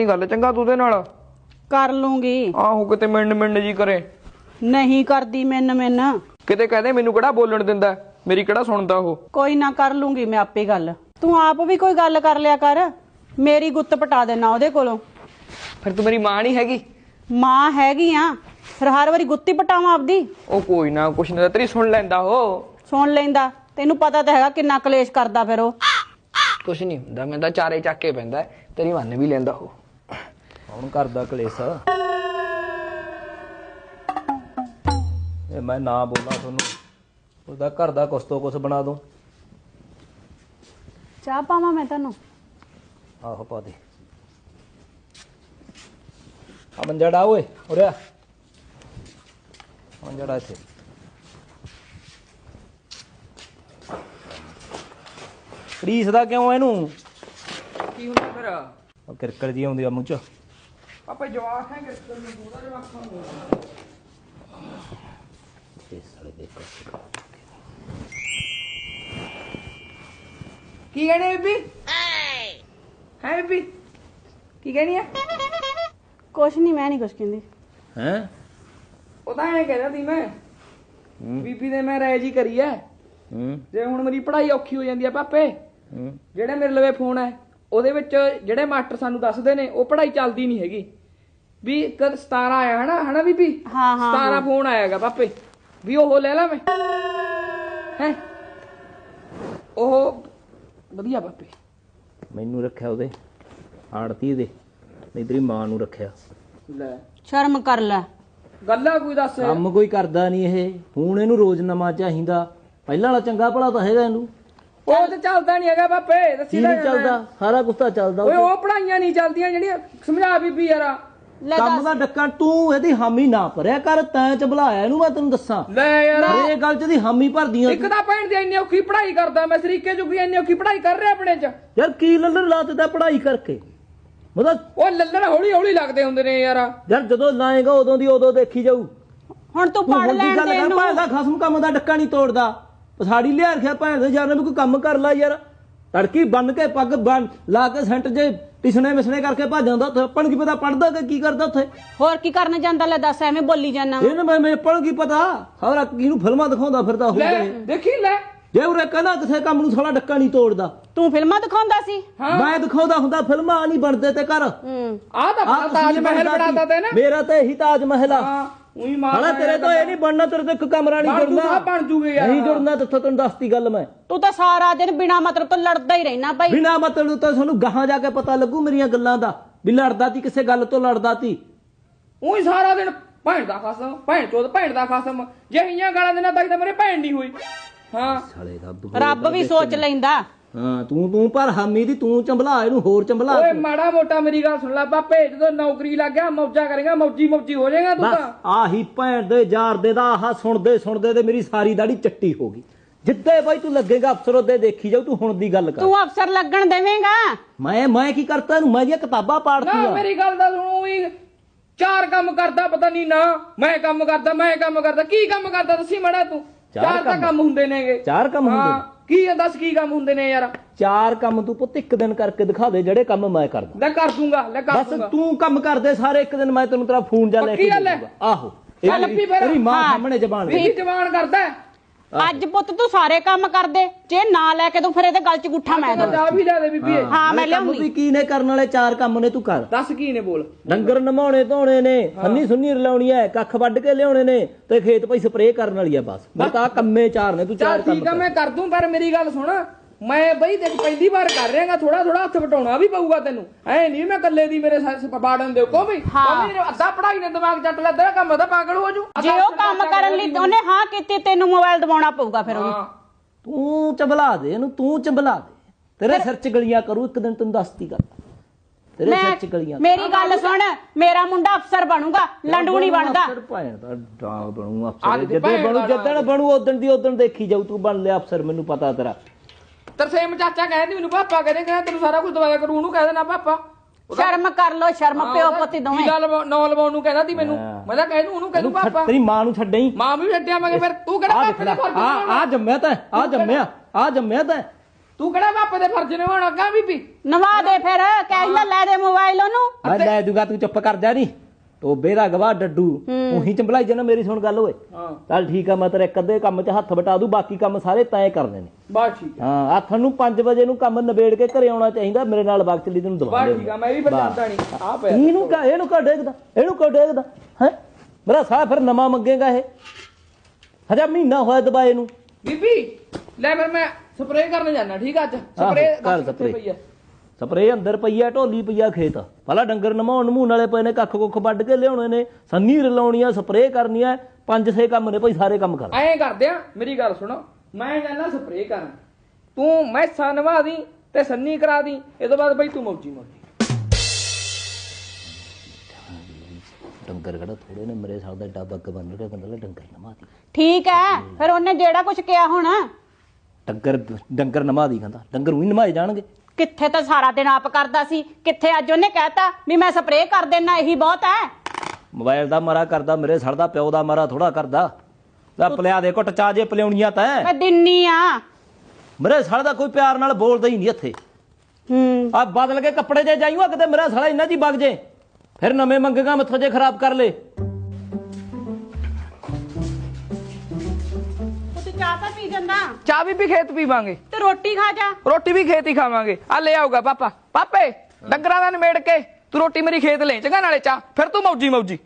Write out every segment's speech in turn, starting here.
ਲਈ ਗੱਲ ਚੰਗਾ ਤੂੰ ਉਹਦੇ ਨਾਲ? ਕਰ ਲੂੰਗੀ। ਆਹੋ ਕਿਤੇ ਮਿੰਡ ਮਿੰਡ ਜੀ ਕਰੇ। ਨਹੀਂ ਕਰਦੀ ਮੈਨ ਮੈਨ। ਕਿਤੇ ਕਹਦੇ ਮੈਨੂੰ ਕਿਹੜਾ ਬੋਲਣ ਦਿੰਦਾ? ਮੇਰੀ ਕਿਹੜਾ ਸੁਣਦਾ ਉਹ? ਕੋਈ ਨਾ ਕਰ ਲੂੰਗੀ ਮੈਂ ਆਪੇ ਗੱਲ। ਤੂੰ ਆਪ ਵੀ ਕੋਈ ਗੱਲ ਕਰ ਲਿਆ ਕਰ। ਮੇਰੀ ਗੁੱਤ ਪਟਾ ਦੇਣਾ ਉਹਦੇ ਕੋਲੋਂ। ਫਿਰ ਤੂੰ ਮੇਰੀ ਮਾਂ ਨਹੀਂ ਹੈਗੀ? ਮਾਂ ਹੈਗੀ ਆ। ਫਿਰ ਹਰ ਵਾਰੀ ਗੁੱਤੀ ਪਟਾਵਾਂ ਆਪਦੀ। ਉਹ ਕੋਈ ਨਾ ਕੁਛ ਨਾ ਤੇਰੀ ਸੁਣ ਲੈਂਦਾ ਉਹ। ਸੁਣ ਲੈਂਦਾ। ਤੈਨੂੰ ਪਤਾ ਤਾਂ ਹੈਗਾ ਕਿੰਨਾ ਕਲੇਸ਼ ਕਰਦਾ ਫਿਰ ਉਹ। ਕੁਛ ਨਹੀਂ ਹੁੰਦਾ ਮੈਂ ਤਾਂ ਚਾਰੇ ਚੱਕ ਕੇ ਪੈਂਦਾ। ਤੇਰੀ ਮੰਨ ਵੀ ਲੈਂਦਾ ਉਹ। ਕੌਣ ਕਰਦਾ ਕਲੇਸ਼। ਇਹ ਮੈਂ ਨਾ ਬੋਲਾਂ ਤੁਹਾਨੂੰ। ਉਹਦਾ ਘਰ ਦਾ ਕੁਛ ਤੋਂ ਕੁਛ ਬਣਾ ਦੂੰ। ਚਾਹ ਪਾਵਾਂ ਮੈਂ ਤੈਨੂੰ ਆਹੋ ਪਾ ਦੇ। ਆ ਮੰਜਾ ਡਾ ਓਏ ਉਰੇ ਆ। ਮੰਜਾ ਡਾ ਇੱਥੇ। ਰੀਸ ਦਾ ਕਿਉਂ ਇਹਨੂੰ? ਕੀ ਹੁੰਦਾ ਫਿਰ? ਉਹ ਕਿਰਕੜ ਜੀ ਆਉਂਦੀ ਆ ਮੂੰਹ ਚ। ਆਪੇ ਜਵਾਕ ਹੈ ਕਿ ਤੈਨੂੰ ਥੋੜਾ ਜਵਾਕ ਇਹ ਸਾਲੇ ਦੇਖੋ। ਕੀ ਕਹਿਣੀ ਬੀਬੀ? ਹੈ ਬੀਬੀ? ਕੀ ਕਹਿਣੀ ਹੈ ਕੁਛ ਨਹੀਂ ਮੈਂ ਨਹੀਂ ਕੁਛ ਕਹਿੰਦੀ। ਹੈ? ਉਹ ਤਾਂ ਐਂ ਕਹਿੰਦਾ ਸੀ ਮੈਂ ਬੀਬੀ ਦੇ ਮੈਂ ਰਾਇ ਜੀ ਕਰੀ ਐ ਹੂੰ। ਜੇ ਹੁਣ ਮੇਰੀ ਪੜ੍ਹਾਈ ਔਖੀ ਹੋ ਜਾਂਦੀ ਆ ਪਾਪੇ ਜਿਹੜੇ ਮੇਰੇ ਲਵੇ ਫੋਨ ਹੈ ਉਹਦੇ ਵਿੱਚ ਜਿਹੜੇ ਮਾਸਟਰ ਸਾਨੂੰ ਦੱਸਦੇ ਨੇ ਉਹ ਪੜ੍ਹਾਈ ਚੱਲਦੀ ਨਹੀਂ ਹੈਗੀ। ਵੀ ਇੱਕ 17 ਆਇਆ ਹਨਾ ਹਨਾ ਬੀਬੀ? ਹਾਂ, ਹਾਂ, 17 ਫੋਨ ਆਇਆਗਾ ਪਾਪੇ। ਵੀ ਉਹ ਲੈ ਲਾ ਮੈਂ। ਹੈ? ਉਹ ਵਧੀਆ ਪਾਪੇ। ਮੈਨੂੰ ਰੱਖਿਆ ਉਹਦੇ। ਆੜਤੀ ਦੇ। ਨਹੀਂ ਤੇਰੀ ਮਾਂ ਨੂੰ ਰੱਖਿਆ। ਲੈ। ਸ਼ਰਮ ਕਰ ਲੈ। ਗੱਲਾਂ ਕੋਈ ਦੱਸ। ਕੰਮ ਕੋਈ ਕਰਦਾ ਨਹੀਂ ਇਹ। ਹੁਣ ਇਹਨੂੰ ਰੋਜ਼ ਨਵਾਂ ਚਾਹੀਦਾ। ਪਹਿਲਾਂ ਵਾਲਾ ਚੰਗਾ ਭਲਾ ਤਾਂ ਹੈਗਾ ਇਹਨੂੰ। ਉਹ ਤੇ ਚੱਲਦਾ ਨਹੀਂ ਹੈਗਾ ਪਾਪੇ ਦੱਸੀ ਨਹੀਂ ਚੱਲਦਾ? ਸਾਰਾ ਕੁਝ ਤਾਂ ਚੱਲਦਾ ਓਏ ਉਹ ਪੜਾਈਆਂ ਨਹੀਂ ਚੱਲਦੀਆਂ ਜਿਹੜੀਆਂ। ਸਮਝਾ ਬੀਬੀ ਯਾਰਾ। ਕੰਮ ਦਾ ਡੱਕਾ ਤੂੰ ਇਹਦੀ ਹਾਮੀ ਨਾ ਭਰਿਆ ਕਰ ਤੈਂ ਚ ਬੁਲਾਇਆ ਇਹਨੂੰ ਮੈਂ ਤੈਨੂੰ ਦੱਸਾਂ। ਲੈ ਯਾਰ। ਇਹ ਗੱਲ ਚ ਦੀ ਹਾਮੀ ਭਰਦੀਆਂ ਇੱਕ ਤਾਂ ਭੈਣ ਦੀ ਇੰਨੀ ਔਖੀ ਪੜ੍ਹਾਈ ਕਰਦਾ ਮੈਂ ਸਰੀਕੇ ਚੁੱਕੀ ਇੰਨੀ ਔਖੀ ਪੜ੍ਹਾਈ ਕਰ ਰਿਹਾ ਆਪਣੇ ਚ। ਯਾਰ ਕੀ ਲੱਲਣ ਲਾ ਦਿੱਤਾ ਪੜ੍ਹਾਈ ਕਰਕੇ? ਮਤਲਬ ਉਹ ਲੱਲਣ ਹੌਲੀ ਹੌਲੀ ਲੱਗਦੇ ਹੁੰਦੇ ਨੇ ਯਾਰ। ਯਾਰ ਜਦੋਂ ਲਾਏਗਾ ਉਦੋਂ ਦੀ ਉਦੋਂ ਦੇਖੀ ਜਾਊ। ਹੁਣ ਤੂੰ ਪੜ ਲੈਣ ਗੱਲ ਦੇ ਕਰ ਇਹਨੂੰ। ਭਾਂ ਦਾ ਖਸਮ ਕੰਮ ਦਾ ਡੱਕਾ ਨਹੀਂ ਤੋੜਦਾ। ਪਸਾੜੀ ਲਿਆ ਰਖਿਆ ਭਾਂ ਦੇ ਯਾਰ ਨੇ ਵੀ ਕੋਈ ਕੰਮ ਕਰ ਲਾ ਯਾਰ। ਤੜਕੀ ਬੰਨ ਕੇ ਪੱਗ ਬੰਨ ਲਾ ਕੇ ਸੈਂਟ ਜੇ ਟਿਸਣੇ ਮਿਸਣੇ ਕਰਕੇ ਭੱਜ ਜਾਂਦਾ ਉੱਥੇ। ਆਪਾਂ ਨੂੰ ਕੀ ਪਤਾ ਪੜਦਾ ਕਿ ਕੀ ਕਰਦਾ ਉੱਥੇ? ਹੋਰ ਕੀ ਕਰਨ ਜਾਂਦਾ ਲੈ ਦੱਸ ਐਵੇਂ ਬੋਲੀ ਜਾਂਦਾ ਇਹਨੂੰ ਮੈਂ ਮੈਂ ਪੜ੍ਹ ਕੀ ਪਤਾ? ਹਰ ਕਿਹਨੂੰ ਫਿਲਮਾਂ ਦਿਖਾਉਂਦਾ ਫਿਰਦਾ ਲੈ ਹੋਊਗਾ ਇਹ। ਦੇਖੀ ਲੈ। ਜੇ ਉਰੇ ਕਹਿੰਦਾ ਕਿਸੇ ਕੰਮ ਨੂੰ ਸਾਲਾ ਡੱਕਾ ਨਹੀਂ ਤੋੜਦਾ। ਤੂੰ ਫਿਲਮਾਂ ਦਿਖਾਉਂਦਾ ਸੀ? ਮੈਂ ਦਿਖਾਉਂਦਾ ਹੁੰਦਾ ਫਿਲਮਾਂ ਨਹੀਂ ਬਣਦੇ ਤੇ ਕਰ ਹੂੰ। ਆਹ ਤਾਂ ਆਹ ਤਾਜ ਮਹਿਲ ਬਣਦਾ ਬਣਾਤਾ ਤੇ ਨਾ। ਮੇਰਾ ਤਾਂ ਇਹੀ ਤਾਜ ਮਹਿਲ ਆ। ਹਾਂ। ਉਹੀ ਮਾਰ ਹਾਲਾ ਤੇਰੇ ਤੋਂ ਇਹ ਨਹੀਂ ਬਣਨਾ ਤੇਰੇ ਤੋਂ ਇੱਕ ਕਮਰਾ ਨਹੀਂ ਬਣ ਜੂ ਜੁੜਨਾ ਬਣ ਜੂਗੇ ਯਾਰ। ਨਹੀਂ ਜੁੜਨਾ ਤੇ ਤੈਨੂੰ ਦੱਸਤੀ ਗੱਲ ਮੈਂ। ਤੂੰ ਤਾਂ ਸਾਰਾ ਦਿਨ ਬਿਨਾ ਮਤਲਬ ਤੋਂ ਲੜਦਾ ਹੀ ਰਹਿਣਾ ਭਾਈ। ਬਿਨਾ ਮਤਲਬ ਤੋਂ ਤੁਹਾਨੂੰ ਗਾਹਾਂ ਜਾ ਕੇ ਪਤਾ ਲੱਗੂ ਮੇਰੀਆਂ ਗੱਲਾਂ ਦਾ ਵੀ ਲੜਦਾ ਤੀ ਕਿਸੇ ਗੱਲ ਤੋਂ ਲੜਦਾ ਤੀ। ਉਹੀ ਸਾਰਾ ਦਿਨ ਭੈਣ ਦਾ ਖਸਮ ਭੈਣ ਚੋਦ ਭੈਣ ਦਾ ਖਸਮ। ਜੇ ਇਆਂ ਗਾਲਾਂ ਦੇਣਾ ਤਾਂ ਮੇਰੇ ਭੈਣ ਨਹੀਂ ਹੋਈ। ਹਾਂ। ਸਾਲੇ ਰੱਬ ਵੀ ਸੋਚ ਲੈਂਦਾ। ਹਾਂ ਤੂੰ ਤੂੰ ਪਰ ਹਾਮੀ ਦੀ ਤੂੰ ਚੰਬਲਾ ਇਹਨੂੰ ਹੋਰ ਚੰਬਲਾ ਓਏ। ਮਾੜਾ ਮੋਟਾ ਮੇਰੀ ਗੱਲ ਸੁਣ ਲੈ ਪਾਪੇ ਜਦੋਂ ਨੌਕਰੀ ਲੱਗ ਗਿਆ ਮੌਜਾ ਕਰੇਗਾ ਮੌਜੀ ਮੌਜੀ ਹੋ ਜਾਏਗਾ ਤੂੰ ਬਸ ਤਾਂ। ਆਹੀ ਭੈਣ ਦੇ ਯਾਰ ਦੇ ਦਾ ਆਹ ਸੁਣਦੇ ਸੁਣਦੇ ਤੇ ਮੇਰੀ ਸਾਰੀ ਦਾੜੀ ਚੱਟੀ ਹੋ ਗਈ। ਜਿੱਦੇ ਬਾਈ ਤੂੰ ਲੱਗੇਗਾ ਅਫਸਰ ਉਹਦੇ ਦੇਖੀ ਜਾਊ ਤੂੰ ਹੁਣ ਦੀ ਗੱਲ ਕਰ। ਤੂੰ ਅਫਸਰ ਲੱਗਣ ਦੇਵੇਂਗਾ? ਮੈਂ ਮੈਂ ਕੀ ਕਰਤਾ ਇਹਨੂੰ? ਮੈਂ ਦੀਆਂ ਕਿਤਾਬਾਂ ਨਾ ਪਾੜਤੀਆਂ ਮੇਰੀ ਗੱਲ ਦਾ ਸੁਣੋ ਵੀ ਚਾਰ ਕੰਮ ਕਰਦਾ ਪਤਾ ਨਹੀਂ ਨਾ। ਮੈਂ ਕੰਮ ਕਰਦਾ ਮੈਂ ਕੰਮ ਕਰਦਾ ਕੀ ਕੰਮ ਕਰਦਾ ਦੱਸੀ ਮੜਾ ਤੂੰ। ਚਾਰ ਤਾਂ ਕੰਮ? ਹੁੰਦੇ ਨੇਗੇ। ਚਾਰ ਕੰਮ ਹੁੰਦੇ। ਹਾਂ ਕੀ ਆ ਦੱਸ ਕੀ ਕੰਮ ਹੁੰਦੇ ਨੇ ਯਾਰ? ਚਾਰ ਕੰਮ ਤੂੰ ਪੁੱਤ ਇੱਕ ਦਿਨ ਕਰਕੇ ਦਿਖਾ ਦੇ ਜਿਹੜੇ ਕੰਮ ਮੈਂ ਕਰਦਾ। ਲੈ ਕਰ ਦੂੰਗਾ ਲੈ ਕਰ ਬਸ ਦੂੰਗਾ। ਤੂੰ ਕੰਮ ਕਰਦੇ ਸਾਰੇ ਇੱਕ ਦਿਨ ਮੈਂ ਤੈਨੂੰ ਤੇਰਾ ਫੋਨ ਜਾ ਲੈ ਕੇ ਆਹੋ। ਤੇਰੀ ਮਾਂ। ਸਾਹਮਣੇ ਜ਼ਬਾਨ ਵੀ ਜਵਾਨ ਕਰਦਾ। ਅੱਜ ਪੁੱਤ ਤੂੰ ਸਾਰੇ ਕੰਮ ਕਰਦੇ ਜੇ ਨਾ ਲੈ ਕੇ ਤੂੰ ਫਿਰ ਇਹਦੇ ਗਲ 'ਚ ਗੁੱਠਾ ਮੈਂ ਕਹਿੰਦਾ ਦੂੰ ਵੀ ਲੈ ਦੇ ਬੀਬੀ। ਹਾਂ ਮੈਂ ਕੰਮ ਲਿਆਉਂਦੀ। ਵੀ ਕੀ ਨੇ ਕਰਨ ਵਾਲੇ ਚਾਰ ਕੰਮ ਨੇ ਤੂੰ ਕਰ। ਦੱਸ ਕੀ ਨੇ ਬੋਲ। ਡੰਗਰ ਨਮਾਉਣੇ ਧੋਣੇ ਨੇ ਹੰਨੀ ਸੁੰਨੀ ਰਲਾਉਣੀ ਐ ਕੱਖ ਵੱਢ ਕੇ ਲਿਆਉਣੇ ਨੇ ਤੇ ਖੇਤ ਭਾਈ ਸਪਰੇਅ ਕਰਨ ਵਾਲੀ ਐ ਬਸ। ਮੈਂ ਤਾਂ ਆਹ ਕੰਮੇ ਚਾਰ ਨੇ ਤੂੰ ਚਾਰ ਚੱਲ ਕੰਮ ਠੀਕ ਆ ਕਰ। ਮੈਂ ਕਰ ਦੂੰ ਪਰ ਮੇਰੀ ਗੱਲ ਸੁਣ। ਮੈਂ ਬਈ ਦੇਖ ਪਹਿਲੀ ਵਾਰ ਕਰ ਰਿਹਾਗਾ ਥੋੜਾ ਥੋੜਾ ਹੱਥ ਵਟਾਉਣਾ ਵੀ ਪਊਗਾ ਤੈਨੂੰ। ਐ ਨਹੀਂ ਮੈਂ ਇਕੱਲੇ ਦੀ ਮੇਰੇ ਸੱਸ ਬਾੜਨ ਦਿਓ ਕੋ। ਕੋ ਵੀ। ਅੱਧਾ ਪੜਾਈ ਨੇ ਦਿਮਾਗ ਚੱਟ ਲਿਆ ਤੇਰਾ ਕੰਮ ਤਾਂ ਪਾਗਲ ਹੋ ਜੂ ਜੇ ਉਹ ਕੰਮ ਕਰਨ ਲਈ ਉਹਨੇ ਹਾਂ ਕੀਤੀ ਤੈਨੂੰ ਮੋਬਾਈਲ ਦਵਾਉਣਾ ਪਊਗਾ ਫਿਰ ਉਹਨੂੰ। ਹਾਂ। ਤੂੰ ਚੰਬਲਾ ਦੇ ਇਹਨੂੰ ਤੂੰ ਚੰਬਲਾ ਦੇ। ਤੇਰੇ ਸਿਰ ਚ ਗਲੀਆਂ ਕਰੂ ਇੱਕ ਦਿਨ ਤੈਨੂੰ ਦੱਸਤੀ ਗੱਲ। ਤੇਰੇ ਸਿਰ ਚ ਗਲੀਆਂ ਮੇਰੀ ਗੱਲ ਸੁਣ ਮੇਰਾ ਮੁੰਡਾ ਅਫਸਰ ਬਣੂਗਾ ਲੰਡੂ ਨਹੀਂ ਬਣਦਾ। ਅਫਸਰ ਭੈਣ ਦਾ ਡਾਂਗ ਬਣੂ ਅਫਸਰ। ਦੀ ਜਦੋਂ ਬਣੂ ਦਾ ਜਦੋਂ ਬਣੂ ਉਦੋਂ ਦੀ ਉਦੋਂ ਦੇਖੀ ਜਾਊ ਤੂੰ ਬਣ ਲਿਆ ਅਫਸਰ ਮੈਨੂੰ ਪਤਾ ਤੇਰਾ। ਤਰਸੇਮ ਚਾਚਾ ਕਹਿੰਦੇ ਮੈਨੂੰ ਪਾਪਾ ਕਹਿੰਦੇ ਕਹਿੰਦਾ ਤੈਨੂੰ ਸਾਰਾ ਕੁਝ ਦਵਾਇਆ ਕਰੂ ਉਹਨੂੰ ਕਹਿ ਦੇਣਾ ਪਾਪਾ। ਸ਼ਰਮ ਕਰ ਲੋ ਸ਼ਰਮ ਪਿਓ ਪੁੱਤ ਦੋਵੇਂ। ਗੱਲ ਨੌ ਲਵਾਉਣ ਨੂੰ ਕਹਿੰਦਾ ਸੀ ਮੈਨੂੰ। ਹਾਂ। ਮੈਂ ਤਾਂ ਕਹਿ ਦੂੰ ਉਹਨੂੰ ਕਹਿ ਦੂੰ ਪਾਪਾ। ਤੇਰੀ ਮਾਂ ਨੂੰ ਛੱਡਈ ਮਾਂ ਵੀ ਛੱਡਿਆ ਮੈਂ ਫਿਰ ਤੂੰ ਕਿਹੜਾ ਆ ਪਾਪੇ ਦੇ ਲੈ ਫ਼ਰਕ ਆ ਆ ਜੰਮਿਆ ਤਾਂ ਆ ਜੰਮਿਆ ਆ ਜੰਮਿਆ ਤਾਂ। ਤੂੰ ਕਿਹੜਾ ਪਾਪੇ ਦੇ ਫਰਜ਼ ਨਿਭਾਉਣਾ? ਕਾ ਬੀਬੀ। ਨਵਾ ਦੇ ਫਿਰ ਕਹਿ ਲੈ ਲੈ ਦੇ ਮੋਬਾਈਲ ਉਹਨੂੰ। ਮੈਂ ਲੈ ਦੂੰਗਾ ਤੂੰ ਚੁੱਪ ਕਰ ਜਾ ਨਹੀਂ ਟੋਬੇ ਦਾ ਗਵਾ ਡੱਡੂ। ਉਹੀ ਚੰਬਲਾਈ ਜਨਾ ਮੇਰੀ ਸੁਣ ਗੱਲ ਓਏ। ਹਾਂ। ਚੱਲ ਠੀਕ ਆ ਮੈਂ ਤੇਰੇ ਅੱਧੇ ਕੰਮ 'ਚ ਹੱਥ ਬਟਾ ਦੂੰ ਬਾਕੀ ਕੰਮ ਸਾਰੇ ਤੈਂ ਕਰਨੇ ਨੇ। ਬਸ ਠੀਕ ਹੈ ਹਾਂ ਆਥਣ ਨੂੰ 5 ਵਜੇ ਨੂੰ ਕੰਮ ਨਿਬੇੜ ਕੇ ਘਰੇ ਆਉਣਾ ਚਾਹੀਦਾ ਮੇਰੇ ਨਾਲ ਵਕਤ ਲਈ ਤੈਨੂੰ ਦਵਾ ਬਸ ਠੀਕ ਆ ਮੈਂ ਵੀ ਫਿਰ ਜਾਂਦਾ ਨਹੀਂ ਆ ਪਿਆ। ਇਹਨੂੰ ਕਾ ਇਹਨੂੰ ਕਾ ਡੇਗਦਾ ਇਹਨੂੰ ਕਾ ਡੇਗਦਾ ਹੈ? ਮੇਰਾ ਸਾਹ ਫਿਰ ਨਵਾਂ ਮੰਗੇਗਾ ਇਹ। ਹਜਾ ਮਹੀਨਾ ਹੋਇਆ ਦਬਾਏ ਨੂੰ। ਬੀਬੀ ਲੈ ਫਿਰ ਮੈਂ ਸਪਰੇਅ ਕਰਨ ਜਾਣਾ ਠੀਕ ਆ ਅੱਜ? ਸਪਰੇਅ ਕਰ spray। ਸਪਰੇ ਅੰਦਰ ਪਈ ਆ ਢੋਲੀ ਪਈ ਆ ਖੇਤ। ਪਹਿਲਾਂ ਡੰਗਰ ਨਮਾਉਣ ਨਮੂਨ ਵਾਲੇ ਪਏ ਨੇ ਕੱਖ ਕੁੱਖ ਵੱਢ ਕੇ ਲਿਆਉਣੇ ਨੇ ਸੰਨੀ ਰਲਾਉਣੀਆਂ ਸਪਰੇ ਕਰਨੀਆਂ ਪੰਜ ਛੇ ਕੰਮ ਨੇ ਭਾਈ ਸਾਰੇ ਕੰਮ ਕਰ। ਐਂ ਕਰਦੇ ਆ ਮੇਰੀ ਗੱਲ ਸੁਣੋ ਮੈਂ ਜਾਣਾ ਸਪਰੇਅ ਕਰਨ। ਤੂੰ ਮੈਸਾਂ ਨਵਾ ਦੀ ਤੇ ਸੰਨੀ ਕਰਾ ਦੀ ਇਹ ਤੋਂ ਬਾਅਦ ਬਈ ਤੂੰ ਮੌਜੀ ਮੌਜੀ। ਡੰਗਰ ਕਿਹੜਾ ਥੋੜੇ ਨੇ ਮੇਰੇ ਸਾਹ ਦਾ ਬੱਗ ਬੰਨ ਰਿਹਾ ਬੰਦਾ ਡੰਗਰ ਨਮਾਦੀ ਠੀਕ ਹੈ ਫਿਰ ਉਹਨੇ ਜਿਹੜਾ ਕੁਝ ਕਿਹਾ ਹੋਣਾ? ਡੰਗਰ ਡੰਗਰ ਨਮਾਦੀ ਕਹਿੰਦਾ ਡੰਗਰ ਉਹੀ ਨਮਾਏ ਜਾਣਗੇ। ਕਿੱਥੇ ਤਾਂ ਸਾਰਾ ਦਿਨ ਆਪ ਕਰਦਾ ਸੀ? ਕਿੱਥੇ ਅੱਜ ਉਹਨੇ ਕਹਿਤਾ ਵੀ ਮੈਂ ਸਪਰੇਅ ਕਰ ਦੇਣਾ ਇਹੀ ਬਹੁਤ ਹੈ। ਮੋਬਾਈਲ ਦਾ ਮਾਰਾ ਕਰਦਾ ਮੇਰੇ ਸੜ ਦਾ ਪਿਓ ਦਾ ਮਾਰਾ ਥੋੜਾ ਕਰਦਾ। ਲੈ ਪਲਿਆ ਦੇ ਘੁੱਟ ਚਾ ਜੇ ਪਲਿਆਉਣੀਆਂ ਤੈਂ ਮੈਂ ਦਿੰਨੀ ਆ। ਮੇਰੇ ਸੜ ਦਾ ਕੋਈ ਪਿਆਰ ਨਾਲ ਬੋਲਦਾ ਹੀ ਨਹੀਂ ਇੱਥੇ। ਹੂੰ। ਆ ਬਦਲ ਕੇ ਕੱਪੜੇ ਜੇ ਜਾਈਓ ਕਿਤੇ ਮੇਰਾ ਸਾਲਾ ਇੰਨਾ ਜੀ ਵਗ ਜੇ। ਫਿਰ ਨਵੇਂ ਮੰਗੇਗਾ ਮੱਥੋ ਜੇ ਖਰਾਬ ਕਰ ਲੇ। ਪੀ ਜਾਂਦਾ। ਚਾਹ ਵੀ ਖੇਤ ਪੀਵਾਂਗੇ। ਤੇ ਰੋਟੀ ਖਾ ਜਾ। ਰੋਟੀ ਵੀ ਖੇਤ ਹੀ ਖਾਵਾਂਗੇ। ਆ ਲੈ ਆਊਗਾ ਪਾਪਾ। ਪਾਪੇ ਡੰਗਰਾਂ ਦਾ ਨਿਮੇੜ ਕੇ ਤੂੰ ਰੋਟੀ ਮੇਰੀ ਖੇਤ ਲੈ। ਚੰਗਾ ਨਾਲੇ ਚਾਹ। ਫਿਰ ਤੂੰ ਮੌਜੀ ਮੌਜੀ।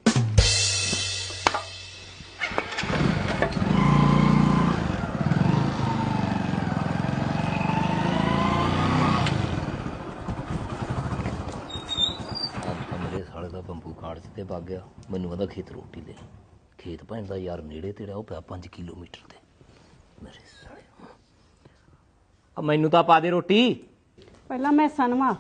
ਮੇਰੇ ਸਾਲੇ ਦਾ ਬੰਬੂ ਕਾੜ ਚ ਤੇ ਵਗ ਗਿਆ ਮੈਨੂੰ ਕਹਿੰਦਾ ਖੇਤ ਰੋਟੀ ਲੈ। ਖੇਤ ਭੈਣ ਦਾ ਯਾਰ ਨੇੜੇ ਤੇੜਾ ਉਹ ਪਿਆ 5 ਕਿਲੋਮੀਟਰ ਤੇ। ਆ ਮੈਨੂੰ ਤਾਂ ਪਾ ਦੇ ਰੋਟੀ। ਪਹਿਲਾਂ ਮੈਂ ਸਨਵਾ